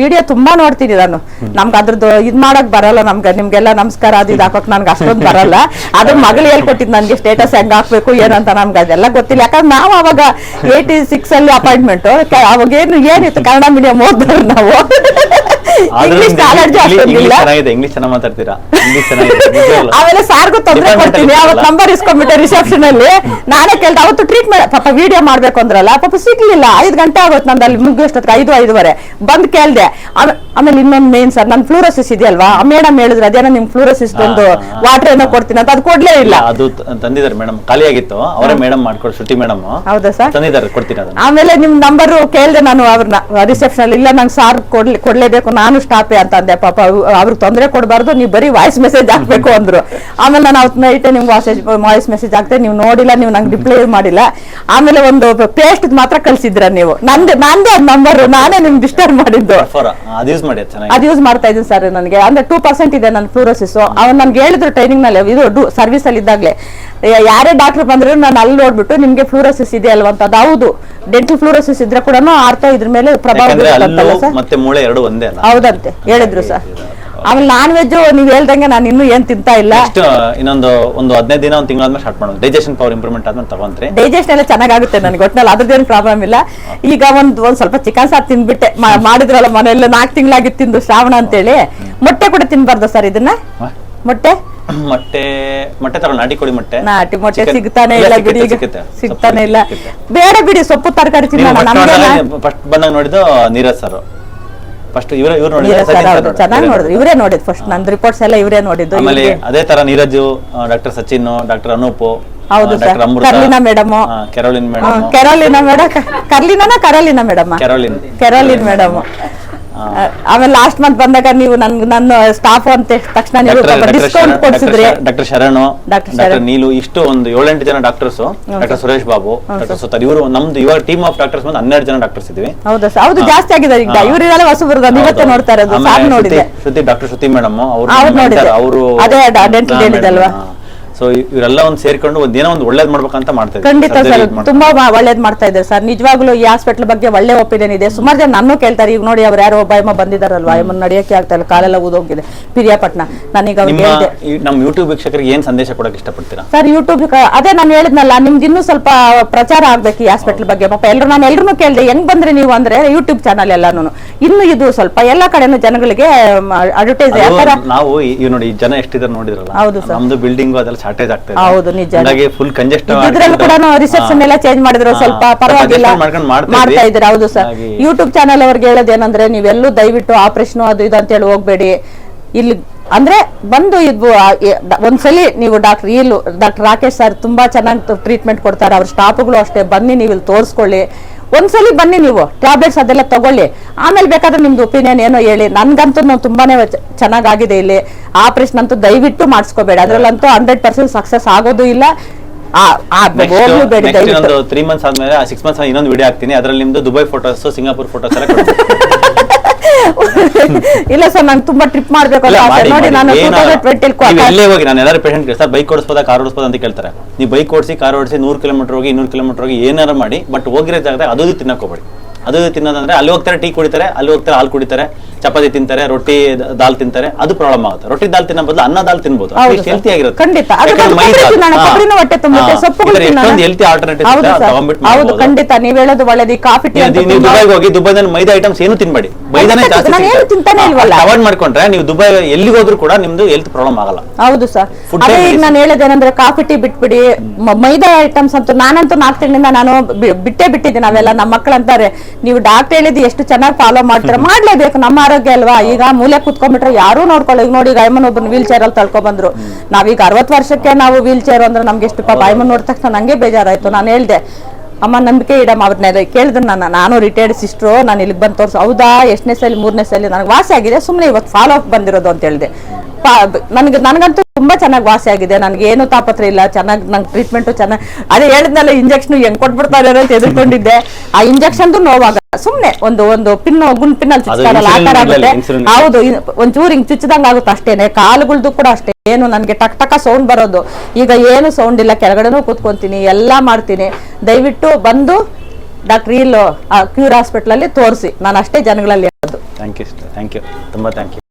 A: ವಿಡಿಯೋ ತುಂಬಾ ನೋಡ್ತೀನಿ ನಾನು. ನಮ್ಗೆ ಅದ್ರದ್ದು ಇದ್ ಮಾಡಕ್ ಬರಲ್ಲ ನಮ್ಗೆ, ನಿಮ್ಗೆಲ್ಲ ನಮಸ್ಕಾರ ಅದು ಇದು ಹಾಕೋಕ್ ನನ್ಗೆ ಅಷ್ಟೊಂದು ಬರಲ್ಲ. ಅದ್ರ ಮಗಳು ಹೇಳ್ಕೊಟ್ಟಿದ್ ನನ್ಗೆ ಸ್ಟೇಟಸ್ ಹೆಂಗ್ ಹಾಕ್ಬೇಕು, ಏನಂತ ನಮ್ಗೆ ಅದೆಲ್ಲ ಗೊತ್ತಿಲ್ಲ. ಯಾಕಂದ್ರೆ ನಾವು ಅವಾಗ ಏಯ್ಟಿ ಸಿಕ್ಸ್ ಅಲ್ಲಿ ಅಪಾಯಿಂಟ್ಮೆಂಟ್ ಅವಾಗ ಏನು ಏನಿತ್ತು ಕನ್ನಡ ಮೀಡಿಯಂ ಓದಿದ್ರು ನಾವು. ಇಂಗ್ಲಿಷ್ ನಾಲೆಡ್ಜ್
B: ಇಂಗ್ಲಿಷ್
A: ಅಷ್ಟೊಂದಿಲ್ಲ.
B: ಚೆನ್ನಾಗಿದೆ ಇಂಗ್ಲಿಷ್ ಚೆನ್ನಾಗಿ ಮಾತಾಡ್ತೀರಾ? ಇಂಗ್ಲಿಷ್ ಚೆನ್ನಾಗಿದೆ.
A: ಆಮೇಲೆ ಸಾರ್ಗೂ ತೊಂದರೆ ಕೊಡ್ತೀನಿ. ಅವತ್ತು ನಂಬರ್ ಇಸ್ಕೊಂಡ್ಬಿಟ್ಟೆ ರಿಸೆಪ್ಷನ್ ಅಲ್ಲಿ ನಾನೇ ಕೇಳ್ದೆ ಅವತ್ತು ಟ್ರೀಟ್ಮೆಂಟ್ ಪಾಪ ವಿಡಿಯೋ ಮಾಡ್ಬೇಕು ಅಂದ್ರಲ್ಲ ಪಾಪ ಸಿಗ್ಲಿಲ್ಲ. ಐದು ಗಂಟೆ ಆಗುತ್ತೆ ನಂದು ಅಲ್ಲಿ ಮುಗಿಯೋಷ್ಟೊತ್ತಿಗೆ ಐದು ಐದುವರೆ. ಬಂದ್ ಕೇಳ್ದೆ. ಆಮೇಲೆ ಇನ್ನೊಂದು ಮೇನ್ ಸರ್ ನನ್ ಫ್ಲೂರೋಸಿಸ್ ಇದೆಯಲ್ವಾ? ಮೇಡಮ್ ಹೇಳಿದ್ರೆ ಅದೇನೋ ನಿಮ್ ಫ್ಲೂರೋಸಿಸ್ ಒಂದು. ವಾಟರ್ ಏನೋ ಕೊಡ್ತೀನಿ ಅಂತ ಅದು ಕೊಡ್ಲೇ ಇಲ್ಲ.
B: ಅದು ತಂದಿದ್ದಾರೆ ಮೇಡಮ್ ಖಾಲಿ ಆಗಿತ್ತು. ಅವರೇ ಮೇಡಮ್ ಮಾಡ್ಕೊಡು ಶ್ರುತಿ ಮೇಡಮ್
A: ಹೌದಾ ಸರ್
B: ತಂದಿದ್ದಾರೆ ಕೊಡ್ತೀನಿ
A: ಆಮೇಲೆ ನಿಮ್ ನಂಬರ್ ಕೇಳ್ದೆ ನಾನು ಅವ್ರನ್ನ ರಿಸೆಪ್ಷನ್ ಅಲ್ಲಿ ಇಲ್ಲ ನಂಗೆ ಸಾರ್ ಕೊಡ್ಲಿ ಕೊಡ್ಲೇಬೇಕು ನಾನು ಸ್ಟಾಪೆ ಅಂತ ಅಂದೆ. ಪಾಪ ಅವ್- ಅವ್ರಿಗೆ ತೊಂದರೆ ಕೊಡಬಾರ್ದು ನೀವು ಬರೀ ವಾಯ್ಸ್ ಮೆಸೇಜ್ ಹಾಕ್ಬೇಕು ಅಂದ್ರು. ಆಮೇಲೆ ನಾನು ಅವತ್ತು ನೈಟ್ ನಿಮ್ಗೆ ವಾಯ್ಸ್ ವಾಯ್ಸ್ ಮೆಸೇಜ್ ಹಾಕ್ತೆ ನೀವು ನೋಡಿಲ್ಲ ನೀವು ನಂಗೆ ರಿಪ್ಲೈ ಮಾಡಿಲ್ಲ. ಆಮೇಲೆ ಒಂದು ಪೇಸ್ಟ್ ಮಾತ್ರ ಕಳ್ಸಿದ್ರ ನೀವು. ನಂದೇ ನಂದೇ ನಂಬರ್ ನಾನೇ ನಿಮ್ಗೆ ಡಿಸ್ಟರ್ಬ್ ಮಾಡಿದ್ದು.
B: ಅದು ಯೂಸ್
A: ಮಾಡ್ತಾ ಇದ್ದೀನಿ ಸರ್ ನನಗೆ. ಅಂದ್ರೆ ಟೂ ಪರ್ಸೆಂಟ್ ಇದೆ ನನ್ನ ಫ್ಲೂರೋಸಿಸ್ ಅವ್ನು ನನ್ಗೆ ಹೇಳಿದ್ರು ಟ್ರೈನಿಂಗ್ನಲ್ಲಿ ಇದು ಸರ್ವಿಸ್ ಅಲ್ಲಿ ಇದ್ದಾಗಲೇ. ಯಾರೇ ಡಾಕ್ಟರ್ ಬಂದ್ರು ನಾನು ಅಲ್ಲಿ ನೋಡ್ಬಿಟ್ಟು ನಿಮ್ಗೆ ಫ್ಲೂರೋಸಿಸ್ ಇದೆ ಅಲ್ವಾ ಅಂತ ಹೌದು. ಡೆಂಟಲ್ ಫ್ಲೂರೋಸಿಸ್ ಇದ್ರೆ ಕೂಡ ಆರ್ಥ ಇದ್ರ ಮೇಲೆ ಪ್ರಭಾವ
B: ಮತ್ತೆ ಮೂಳೆ ಎರಡು ಒಂದೇ ಅಲ್ಲ.
A: ಹೌದಂತೆ ಹೇಳಿದ್ರು ಸರ್. ಆಮೇಲೆ ನಾನ್ ವೆಜ್ ನೀವ್ ಹೇಳ್ದಂಗೆ ನಾನು ಇನ್ನೂ ಏನ್ ತಿಂತಾ ಇಲ್ಲ.
B: ನೆಕ್ಸ್ಟ್ ಇನ್ನೊಂದು ಒಂದು ಹದಿನೈದು ದಿನ ಒಂದು ತಿಂಗಳಾದ್ಮೇಲೆ ಸ್ಟಾರ್ಟ್ ಮಾಡೋದು ಡೈಜೆಷನ್ ಪವರ್ ಇಂಪ್ರೂವ್ಮೆಂಟ್ ಆದ್ಮೇಲೆ ತಗೊಂಡ್ರೆ
A: ಡೈಜೆಷನ್ ಎಲ್ಲ ಚೆನ್ನಾಗಾಗುತ್ತೆ ನನಗೆ ಒಟ್ಟಿನಲ್ಲಿ ಅದ್ರದ್ದೇನು ಪ್ರಾಬ್ಲಮ್ ಇಲ್ಲ. ಈಗ ಒಂದ್ ಒಂದ್ ಸ್ವಲ್ಪ ಚಿಕನ್ ಸಾರ್ ತಿಂದ್ಬಿಟ್ಟೆ. ಮಾ- ಮಾಡಿದ್ರಲ್ಲ ಮನೆಯಲ್ಲಿ ನಾಲ್ಕು ತಿಂಗಳಾಗಿ ತಿಂದು ಶ್ರಾವಣ ಅಂತೇಳಿ. ಮೊಟ್ಟೆ ಕೂಡ ತಿನ್ಬಾರ್ದು ಸರ್ ಇದನ್ನ? ಮೊಟ್ಟೆ?
B: ಮೊಟ್ಟೆ ಮೊಟ್ಟೆ ತಗೊಳ್ಳಿ ನಾಟಿ ಕೋಳಿ ಮೊಟ್ಟೆ.
A: ನಾಟಿ ಮೊಟ್ಟೆ
B: Chicken-
A: ಸಿಗ್ತಾನೆ
B: ಇಲ್ಲ,
A: ಬಿಡಿ ಈಗ. ಸಿಗ್ತಾನೆ ಇಲ್ಲ. ಬೇಡ ಬಿಡಿ ಸೊಪ್ಪು ತರಕಾರಿ ತಿನ್ನೋಣ ನಮ್ಗೆ
B: ಫಸ್ಟ್ ಬಂದಾಗ ನೋಡಿದ್ದು ನೀರಜ್ ಸರ್. ಫಸ್ಟ್ ಇವರೇ ಇವ್ರು ನೋಡಿದ್ರು
A: ಚೆನ್ನಾಗಿ ನೋಡಿದ್ರು. ಇವರೇ ನೋಡಿದ್ ಫಸ್ಟ್ ನಂದು ರಿಪೋರ್ಟ್ಸ್ ಎಲ್ಲ ಇವರೇ ನೋಡಿದ್ದು.
B: ಆಮೇಲೆ ಅದೇ ತರ ನೀರಜ್ ಡಾಕ್ಟರ್ ಸಚಿನ್ ಡಾಕ್ಟರ್ ಅನೂಪ್
A: ಹೌದು Carolina madam.
B: Caroline madam.
A: Carolina madam ಕರ್ಲಿನಾನ Carolina madam.
B: Caroline.
A: Caroline madam. ಆಮೇಲೆ ಲಾಸ್ಟ್ ಮಂತ್ ಬಂದಾಗ ನೀವು ನನ್ ನನ್ನ ಸ್ಟಾಫ್ ಅಂತ ತಕ್ಷಣ ನೀವು ಡಿಸ್ಕೌಂಟ್ ಕೊಡಿಸಿದ್ರೆ.
B: ಡಾಕ್ಟರ್ ಶರಣು
A: ಡಾಕ್ಟರ್
B: ನೀಲು ಇಷ್ಟು ಒಂದು ಏಳೆಂಟು ಜನ doctors doctor Suresh Babu doctor ಸುತ್ತ ಇವರು ನಮ್ದು ಇವಾಗ ಟೀಮ್ ಆಫ್ ಡಾಕ್ಟರ್ಸ್ ಬಂದು ಹನ್ನೆರಡು ಜನ ಡಾಕ್ಟರ್ಸ್ ಇದೀವಿ
A: ಹೌದು ಸರ್. ಹೌದು ಜಾಸ್ತಿ ಆಗಿದೆ ಈಗ.
B: ಹಾ.
A: ಇರಲ್ಲ ಹೊಸಬರ್ಗ ಇವತ್ತೇ ನೋಡ್ತಾ ಇರೋದು. ಸಾರ್ ನೋಡಿದೆ.
B: ಶ್ರುತಿ ಡಾಕ್ಟರ್ ಶ್ರುತಿ ಮೇಡಮ್ ಅವರು
A: ಅವ್ರು ಅದೇ ಡೆಂಟಲ್ ಹೇಳಿದಲ್ವಾ?
B: ಸೊ ಇವರೆಲ್ಲ ಒಂದು ಸೇರ್ಕೊಂಡು ಒಂದ್ ಏನೋ ಒಂದು ಒಳ್ಳೇದ್ ಮಾಡ್ಬೇಕಂತ ಮಾಡ್ತಾರೆ ಇದ್ದಾರೆ.
A: ಖಂಡಿತ
B: Surgery
A: ಸರ್
B: ಇದ್ ಮಾಡ್ಕೊಂಡು.
A: ತುಂಬಾ ಒಳ್ಳೇದ್ ಮಾಡ್ತಾ ಇದ್ದಾರೆ ಸರ್. ನಿಜವಾಗ್ಲೂ ಈ ಹಾಸ್ಪಿಟಲ್ ಬಗ್ಗೆ ಒಳ್ಳೆ ಒಪಿನಿಯನ್ ಇದೆ. ಸುಮಾರು ಜನ ನಾನು ಕೇಳ್ತಾರೆ ಈಗ ನೋಡಿ ಅವ್ರು ಯಾರು ಒಬ್ಬ ಅಮ್ಮ ಬಂದಿದಾರಲ್ವಾ ಅಮ್ಮ ನಡೆಯಕ್ಕೆ ಆಗ್ತಾ ಇಲ್ಲ ಕಾಲೆಲ್ಲ ಊದೋಗಿದೆ. ಪಿರಿಯಾಪಟ್ನ ನಾನೀಗ ಅವ್ರಿಗೆ
B: ನಿಮ್ಮ
A: ಹೇಳಿದೆ.
B: ಈ ನಮ್ಮ ಯೂಟ್ಯೂಬ್ ವೀಕ್ಷಕರಿಗೆ ಏನ್ ಸಂದೇಶ ಕೊಡಕ್ ಇಷ್ಟಪಡ್ತೀರಾ?
A: ಸರ್ ಯೂಟ್ಯೂಬ್ ಅದೇ ನಾನು ಹೇಳಿದ್ನಲ್ಲ ನಿಮ್ದು ಇನ್ನೂ ಸ್ವಲ್ಪ ಪ್ರಚಾರ ಆಗ್ಬೇಕು ಈ ಹಾಸ್ಪಿಟಲ್ ಬಗ್ಗೆ. ಪಾಪ ಎಲ್ರು ನಾನು ಎಲ್ರು ಕೇಳಿದೆ ಹೆಂಗ್ ಬಂದ್ರೆ ನೀವು ಅಂದ್ರೆ ಯೂಟ್ಯೂಬ್ ಚಾನಲ್ ಎಲ್ಲಾನು ಇನ್ನು ಇದು ಸ್ವಲ್ಪ ಎಲ್ಲಾ ಕಡೆನೂ ಜನಗಳಿಗೆ ಅಡ್ವರ್ಟೈಸ್
B: ಅದು ನಾವು ಈ- ಈ ನೋಡಿ ಈ ಜನ ಎಷ್ಟಿದಾರೆ ನೋಡಿದ್ರಲ್ಲ?
A: ಹೌದು sir.
B: ನಮ್ದು ಬಿಲ್ಡಿಂಗ್ ಅದೆಲ್ಲ ಶಾರ್ಟೇಜ್ ಆಗ್ತಾ ಇದೆ
A: ಹೌದು, ನಿಜ.
B: ಹಾಗಾಗಿ ಫುಲ್ ಕಂಜೆಸ್ಟ್
A: ಇದ್ರಲ್ಲಿ ಕೂಡ ರಿಸೆಪ್ಷನ್ ಎಲ್ಲ ಚೇಂಜ್ ಮಾಡಿದ್ರು ಸ್ವಲ್ಪ ಪರವಾಗಿಲ್ಲ.
B: ಮಾಡ್ತಾ
A: ಇದ್ದಾರೆ ಹೌದು ಸರ್. ಯೂಟ್ಯೂಬ್ ಚಾನಲ್ ಅವ್ರಿಗೆ ಹೇಳೋದೇನಂದ್ರೆ ನೀವೆಲ್ಲೂ ದಯವಿಟ್ಟು ಆಪರೇಷನ್ ಅದು ಇದು ಅಂತೇಳಿ ಹೋಗ್ಬೇಡಿ. ಇಲ್ಲಿ ಅಂದ್ರೆ ಬಂದು ಇದು ಒಂದ್ಸಲಿ ನೀವು ಡಾಕ್ಟರ್ ಈಲು ಡಾಕ್ಟರ್ ರಾಕೇಶ್ ಸರ್ ತುಂಬಾ ಚೆನ್ನಾಗಿ ಟ್ರೀಟ್ಮೆಂಟ್ ಕೊಡ್ತಾರೆ. ಅವ್ರ ಸ್ಟಾಫ್ಗಳು ಅಷ್ಟೇ. ಬನ್ನಿ ನೀವು ಇಲ್ಲಿ ತೋರಿಸ್ಕೊಳ್ಳಿ. ಒಂದ್ಸಲಿ ಬನ್ನಿ ನೀವು ಟ್ಯಾಬ್ಲೆಟ್ಸ್ ಅದೆಲ್ಲ ತಗೊಳ್ಳಿ. ಆಮೇಲೆ ಬೇಕಾದ್ರೆ ನಿಮ್ದು ಒಪಿನಿಯನ್ ಏನೋ ಹೇಳಿ. ನನ್ಗಂತೂ ನಾವು ತುಂಬಾನೇ ಚೆನ್ನಾಗಾಗಿದೆ ಇಲ್ಲಿ. ಆಪರೇಷನ್ ಅಂತೂ ದಯವಿಟ್ಟು ಮಾಡಿಸ್ಕೋಬೇಡಿ. ಅದ್ರಲ್ಲಂತೂ ಹಂಡ್ರೆಡ್ ಪರ್ಸೆಂಟ್ ಸಕ್ಸಸ್ ಆಗೋದು ಇಲ್ಲ.
B: ತ್ರೀ ಮಂತ್ಸ್ ಆದ್ಮೇಲೆ ಸಿಕ್ಸ್ ಮಂತ್ಸ್ ಇನ್ನೊಂದು ವಿಡಿಯೋ ಹಾಕ್ತೀನಿ. ಅದ್ರಲ್ಲಿ ನಿಮ್ದು ದುಬೈ ಫೋಟೋಸ್ ಸಿಂಗಾಪುರ್ ಫೋಟೋಸ್ ಎಲ್ಲ ಕೊಡ್ತೀನಿ.
A: ಇಲ್ಲ ಸರ್ ನಾನು ತುಂಬಾ ಟ್ರಿಪ್ ಮಾಡ್ಬೇಕು ಅಂತ ಆಸೆ. ನೋಡಿ ನಾನು ಟೂ ತೌಸಂಡ್ ಟ್ವೆಂಟಿ
B: ನೀವು ಎಲ್ಲೇ ಹೋಗಿ ನಾನು ಎಲ್ಲರೂ ಪೇಷಂಟ್ ಸರ್ ಬೈಕ್ ಓಡಿಸ್ಬೋದಾ ಕಾರ್ ಓಡಿಸ್ಬೋದಾ ಅಂತ ಕೇಳ್ತಾರೆ. ನೀವು ಬೈಕ್ ಓಡಿಸಿ ಕಾರ್ ಓಡಿಸಿ ನೂರು ಕಿಲೋಮೀಟರ್ ಹೋಗಿ ಇನ್ನೂರು ಕಿಲೋಮೀಟರ್ ಹೋಗಿ ಏನಾರು ಮಾಡಿ ಬಟ್ ಹೋಗಿರೋ ಜಾಗದಾಗ ಅದು ಇದು ತಿನ್ನಕ್ ಹೋಗ್ಬೇಡಿ. ಅದು ತಿನ್ನೋದಂದ್ರೆ ಅಲ್ಲಿ ಹೋಗ್ತಾರೆ ಟೀ ಕುಡಿತಾರೆ ಅಲ್ಲಿ ಹೋಗ್ತಾರೆ ಹಾಲು ಕುಡಿತಾರೆ ಚಪಾತಿ ತಿಂತಾರೆ ರೊಟ್ಟಿ ದಾಲ್ ತಿಂತಾರೆ ಅದು ಪ್ರಾಬ್ಲಮ್ ಆಗುತ್ತೆ. ರೊಟ್ಟಿ ದಾಲ್ ತಿನ್ನೋ ಬದಲು ಅನ್ನ ದಾಲ್ ತಿನ್ಬೋದು. ಹೆಲ್ತಿ ಆಗಿರುತ್ತೆ. ಹೆಲ್ತಿ ಆಲ್ಟರ್ನೇಟಿವ್
A: ಖಂಡಿತ. ನೀವ್ ಹೇಳೋದು ಒಳ್ಳೇದು. ಕಾಫಿ ಟೀ
B: ನೀವು ದುಬೈಗೆ ಹೋಗಿ ದುಬೈನಲ್ಲಿ ಮೈದಾ ಐಟಮ್ಸ್ ಏನು ತಿನ್ಬೇಡಿ. ಮೈದಾನೇ ಜಾಸ್ತಿ. ಅವಾಯ್ಡ್ ಮಾಡ್ಕೊಂಡ್ರೆ ನೀವು ದುಬೈ ಎಲ್ಲಿಗೆ ಹೋದ್ರು ಕೂಡ ನಿಮ್ದು ಹೆಲ್ತ್ ಪ್ರಾಬ್ಲಮ್ ಆಗಲ್ಲ.
A: ಹೌದು ಸರ್. ಅದೇ ಈಗ. ನಾನು ಹೇಳೋದೇನಂದ್ರೆ ಕಾಫಿ ಟೀ ಬಿಟ್ಬಿಡಿ ಮೈದಾ ಐಟಮ್ಸ್ ಅಂತೂ ನಾನಂತೂ ನಾಲ್ಕು ತಿಂಗಳಿಂದ ನಾನು ಬಿಟ್ಟೇ ಬಿಟ್ಟಿದ್ದೀನಿ. ನಾವೆಲ್ಲ ನಮ್ಮ ಮಕ್ಕಳು ಅಂತಾರೆ ನೀವು ಡಾಕ್ಟರ್ ಹೇಳಿದ್ದು ಎಷ್ಟು ಚೆನ್ನಾಗಿ ಫಾಲೋ ಮಾಡ್ತಾರೆ ಮಾಡ್ಲೇಬೇಕು ನಮ್ಮ ಆರೋಗ್ಯ ಅಲ್ವಾ? ಈಗ ಮೂಲೆ ಕುತ್ಕೊಂಡ್ಬಿಟ್ರೆ ಯಾರು ನೋಡ್ಕೊಳ್ಳಿ ಈಗ ನೋಡಿ ಗಾಯಮನ್ ಒಬ್ಬನ ವೀಲ್ ಚೇರ್ ಅಲ್ಲಿ ತಳ್ಕೊ ಬಂದ್ರು ನಾವೀಗ ಅರವತ್ ವರ್ಷಕ್ಕೆ ನಾವು ವೀಲ್ ಚೇರ್ ಅಂದ್ರೆ ನಮ್ಗೆ ಎಷ್ಟು ಪಾಪ ಗಾಯಮನ್ ನೋಡಿದ ತಕ್ಷಣ ನಂಗೆ ಬೇಜಾರಾಯ್ತು. ನಾನು ಹೇಳ್ದೆ ಅಮ್ಮ ನಂಬಿಕೆ ಇಡಮ್ಮ ಅವ್ರನ್ನ ಕೇಳಿದ್ರು ನಾನು. ನಾನು ರಿಟೈರ್ಡ್ ಸಿಸ್ಟ್ರು ನಾನು ಇಲ್ಲಿಗೆ ಬಂದು ತೋರಿಸು. ಹೌದಾ? ಎಷ್ಟನೇ ಸಲ ಮೂರನೇ ಸಲ? ನನಗೆ ವಾಸಿ ಆಗಿದೆ ಸುಮ್ಮನೆ ಇವತ್ತು ಫಾಲೋ ಅಪ್ ಬಂದಿರೋದು ಅಂತ ಹೇಳಿದೆ. ನನಗೆ ನನಗಂತೂ ತುಂಬಾ ಚೆನ್ನಾಗಿ ವಾಸಿ ಆಗಿದೆ. ನನಗೆ ಏನು ತಾಪತ್ರ ಇಲ್ಲ. ಚೆನ್ನಾಗಿ ನಂಗೆ ಟ್ರೀಟ್ಮೆಂಟು ಚೆನ್ನಾಗಿ ಅದೇ ಹೇಳಿದ್ನಲ್ಲ ಇಂಜೆಕ್ಷನ್ ಹೆಂಗ್ ಕೊಟ್ಬಿಡ್ತಾರೆ ಅಂತ ಎದುರ್ಕೊಂಡಿದ್ದೆ. ಆ ಇಂಜೆಕ್ಷನ್ದು ನೋವಾಗ ಸುಮ್ನೆ ಒಂದು ಒಂದು ಪಿನ್ ಗುಂಡ್ ಪಿನ್ ಅಲ್ಲಿ ಚುಚ್ಚಾರಲ್ಲ ಆ ತರ ಆಗುತ್ತೆ. ಹೌದು ಒಂಚೂರು ಹಿಂಗ್ ಚುಚ್ಚಿದಂಗ ಆಗುತ್ತೆ ಅಷ್ಟೇನೆ. ಕಾಲುಗಳ್ದು ಕೂಡ ಅಷ್ಟೇ. ಏನು ನನಗೆ ಟಕ್ ಟಕ ಸೌಂಡ್ ಬರೋದು. ಈಗ ಏನು ಸೌಂಡ್ ಇಲ್ಲ. ಕೆಳಗಡೆನೂ ಕೂತ್ಕೊಂತೀನಿ. ಎಲ್ಲಾ ಮಾಡ್ತೀನಿ. ದಯವಿಟ್ಟು ಬಂದು ಡಾಕ್ಟರ್ ಇಲ್ಲೋ ಕ್ಯೂರ್ ಹಾಸ್ಪಿಟ್ಲಲ್ಲಿ ತೋರಿಸಿ. ನಾನು ಅಷ್ಟೇ ಜನಗಳಲ್ಲಿ ಹೇಳೋದು
B: ಥ್ಯಾಂಕ್ ಯು ಥ್ಯಾಂಕ್ ಯು ತುಂಬ ಥ್ಯಾಂಕ್ ಯು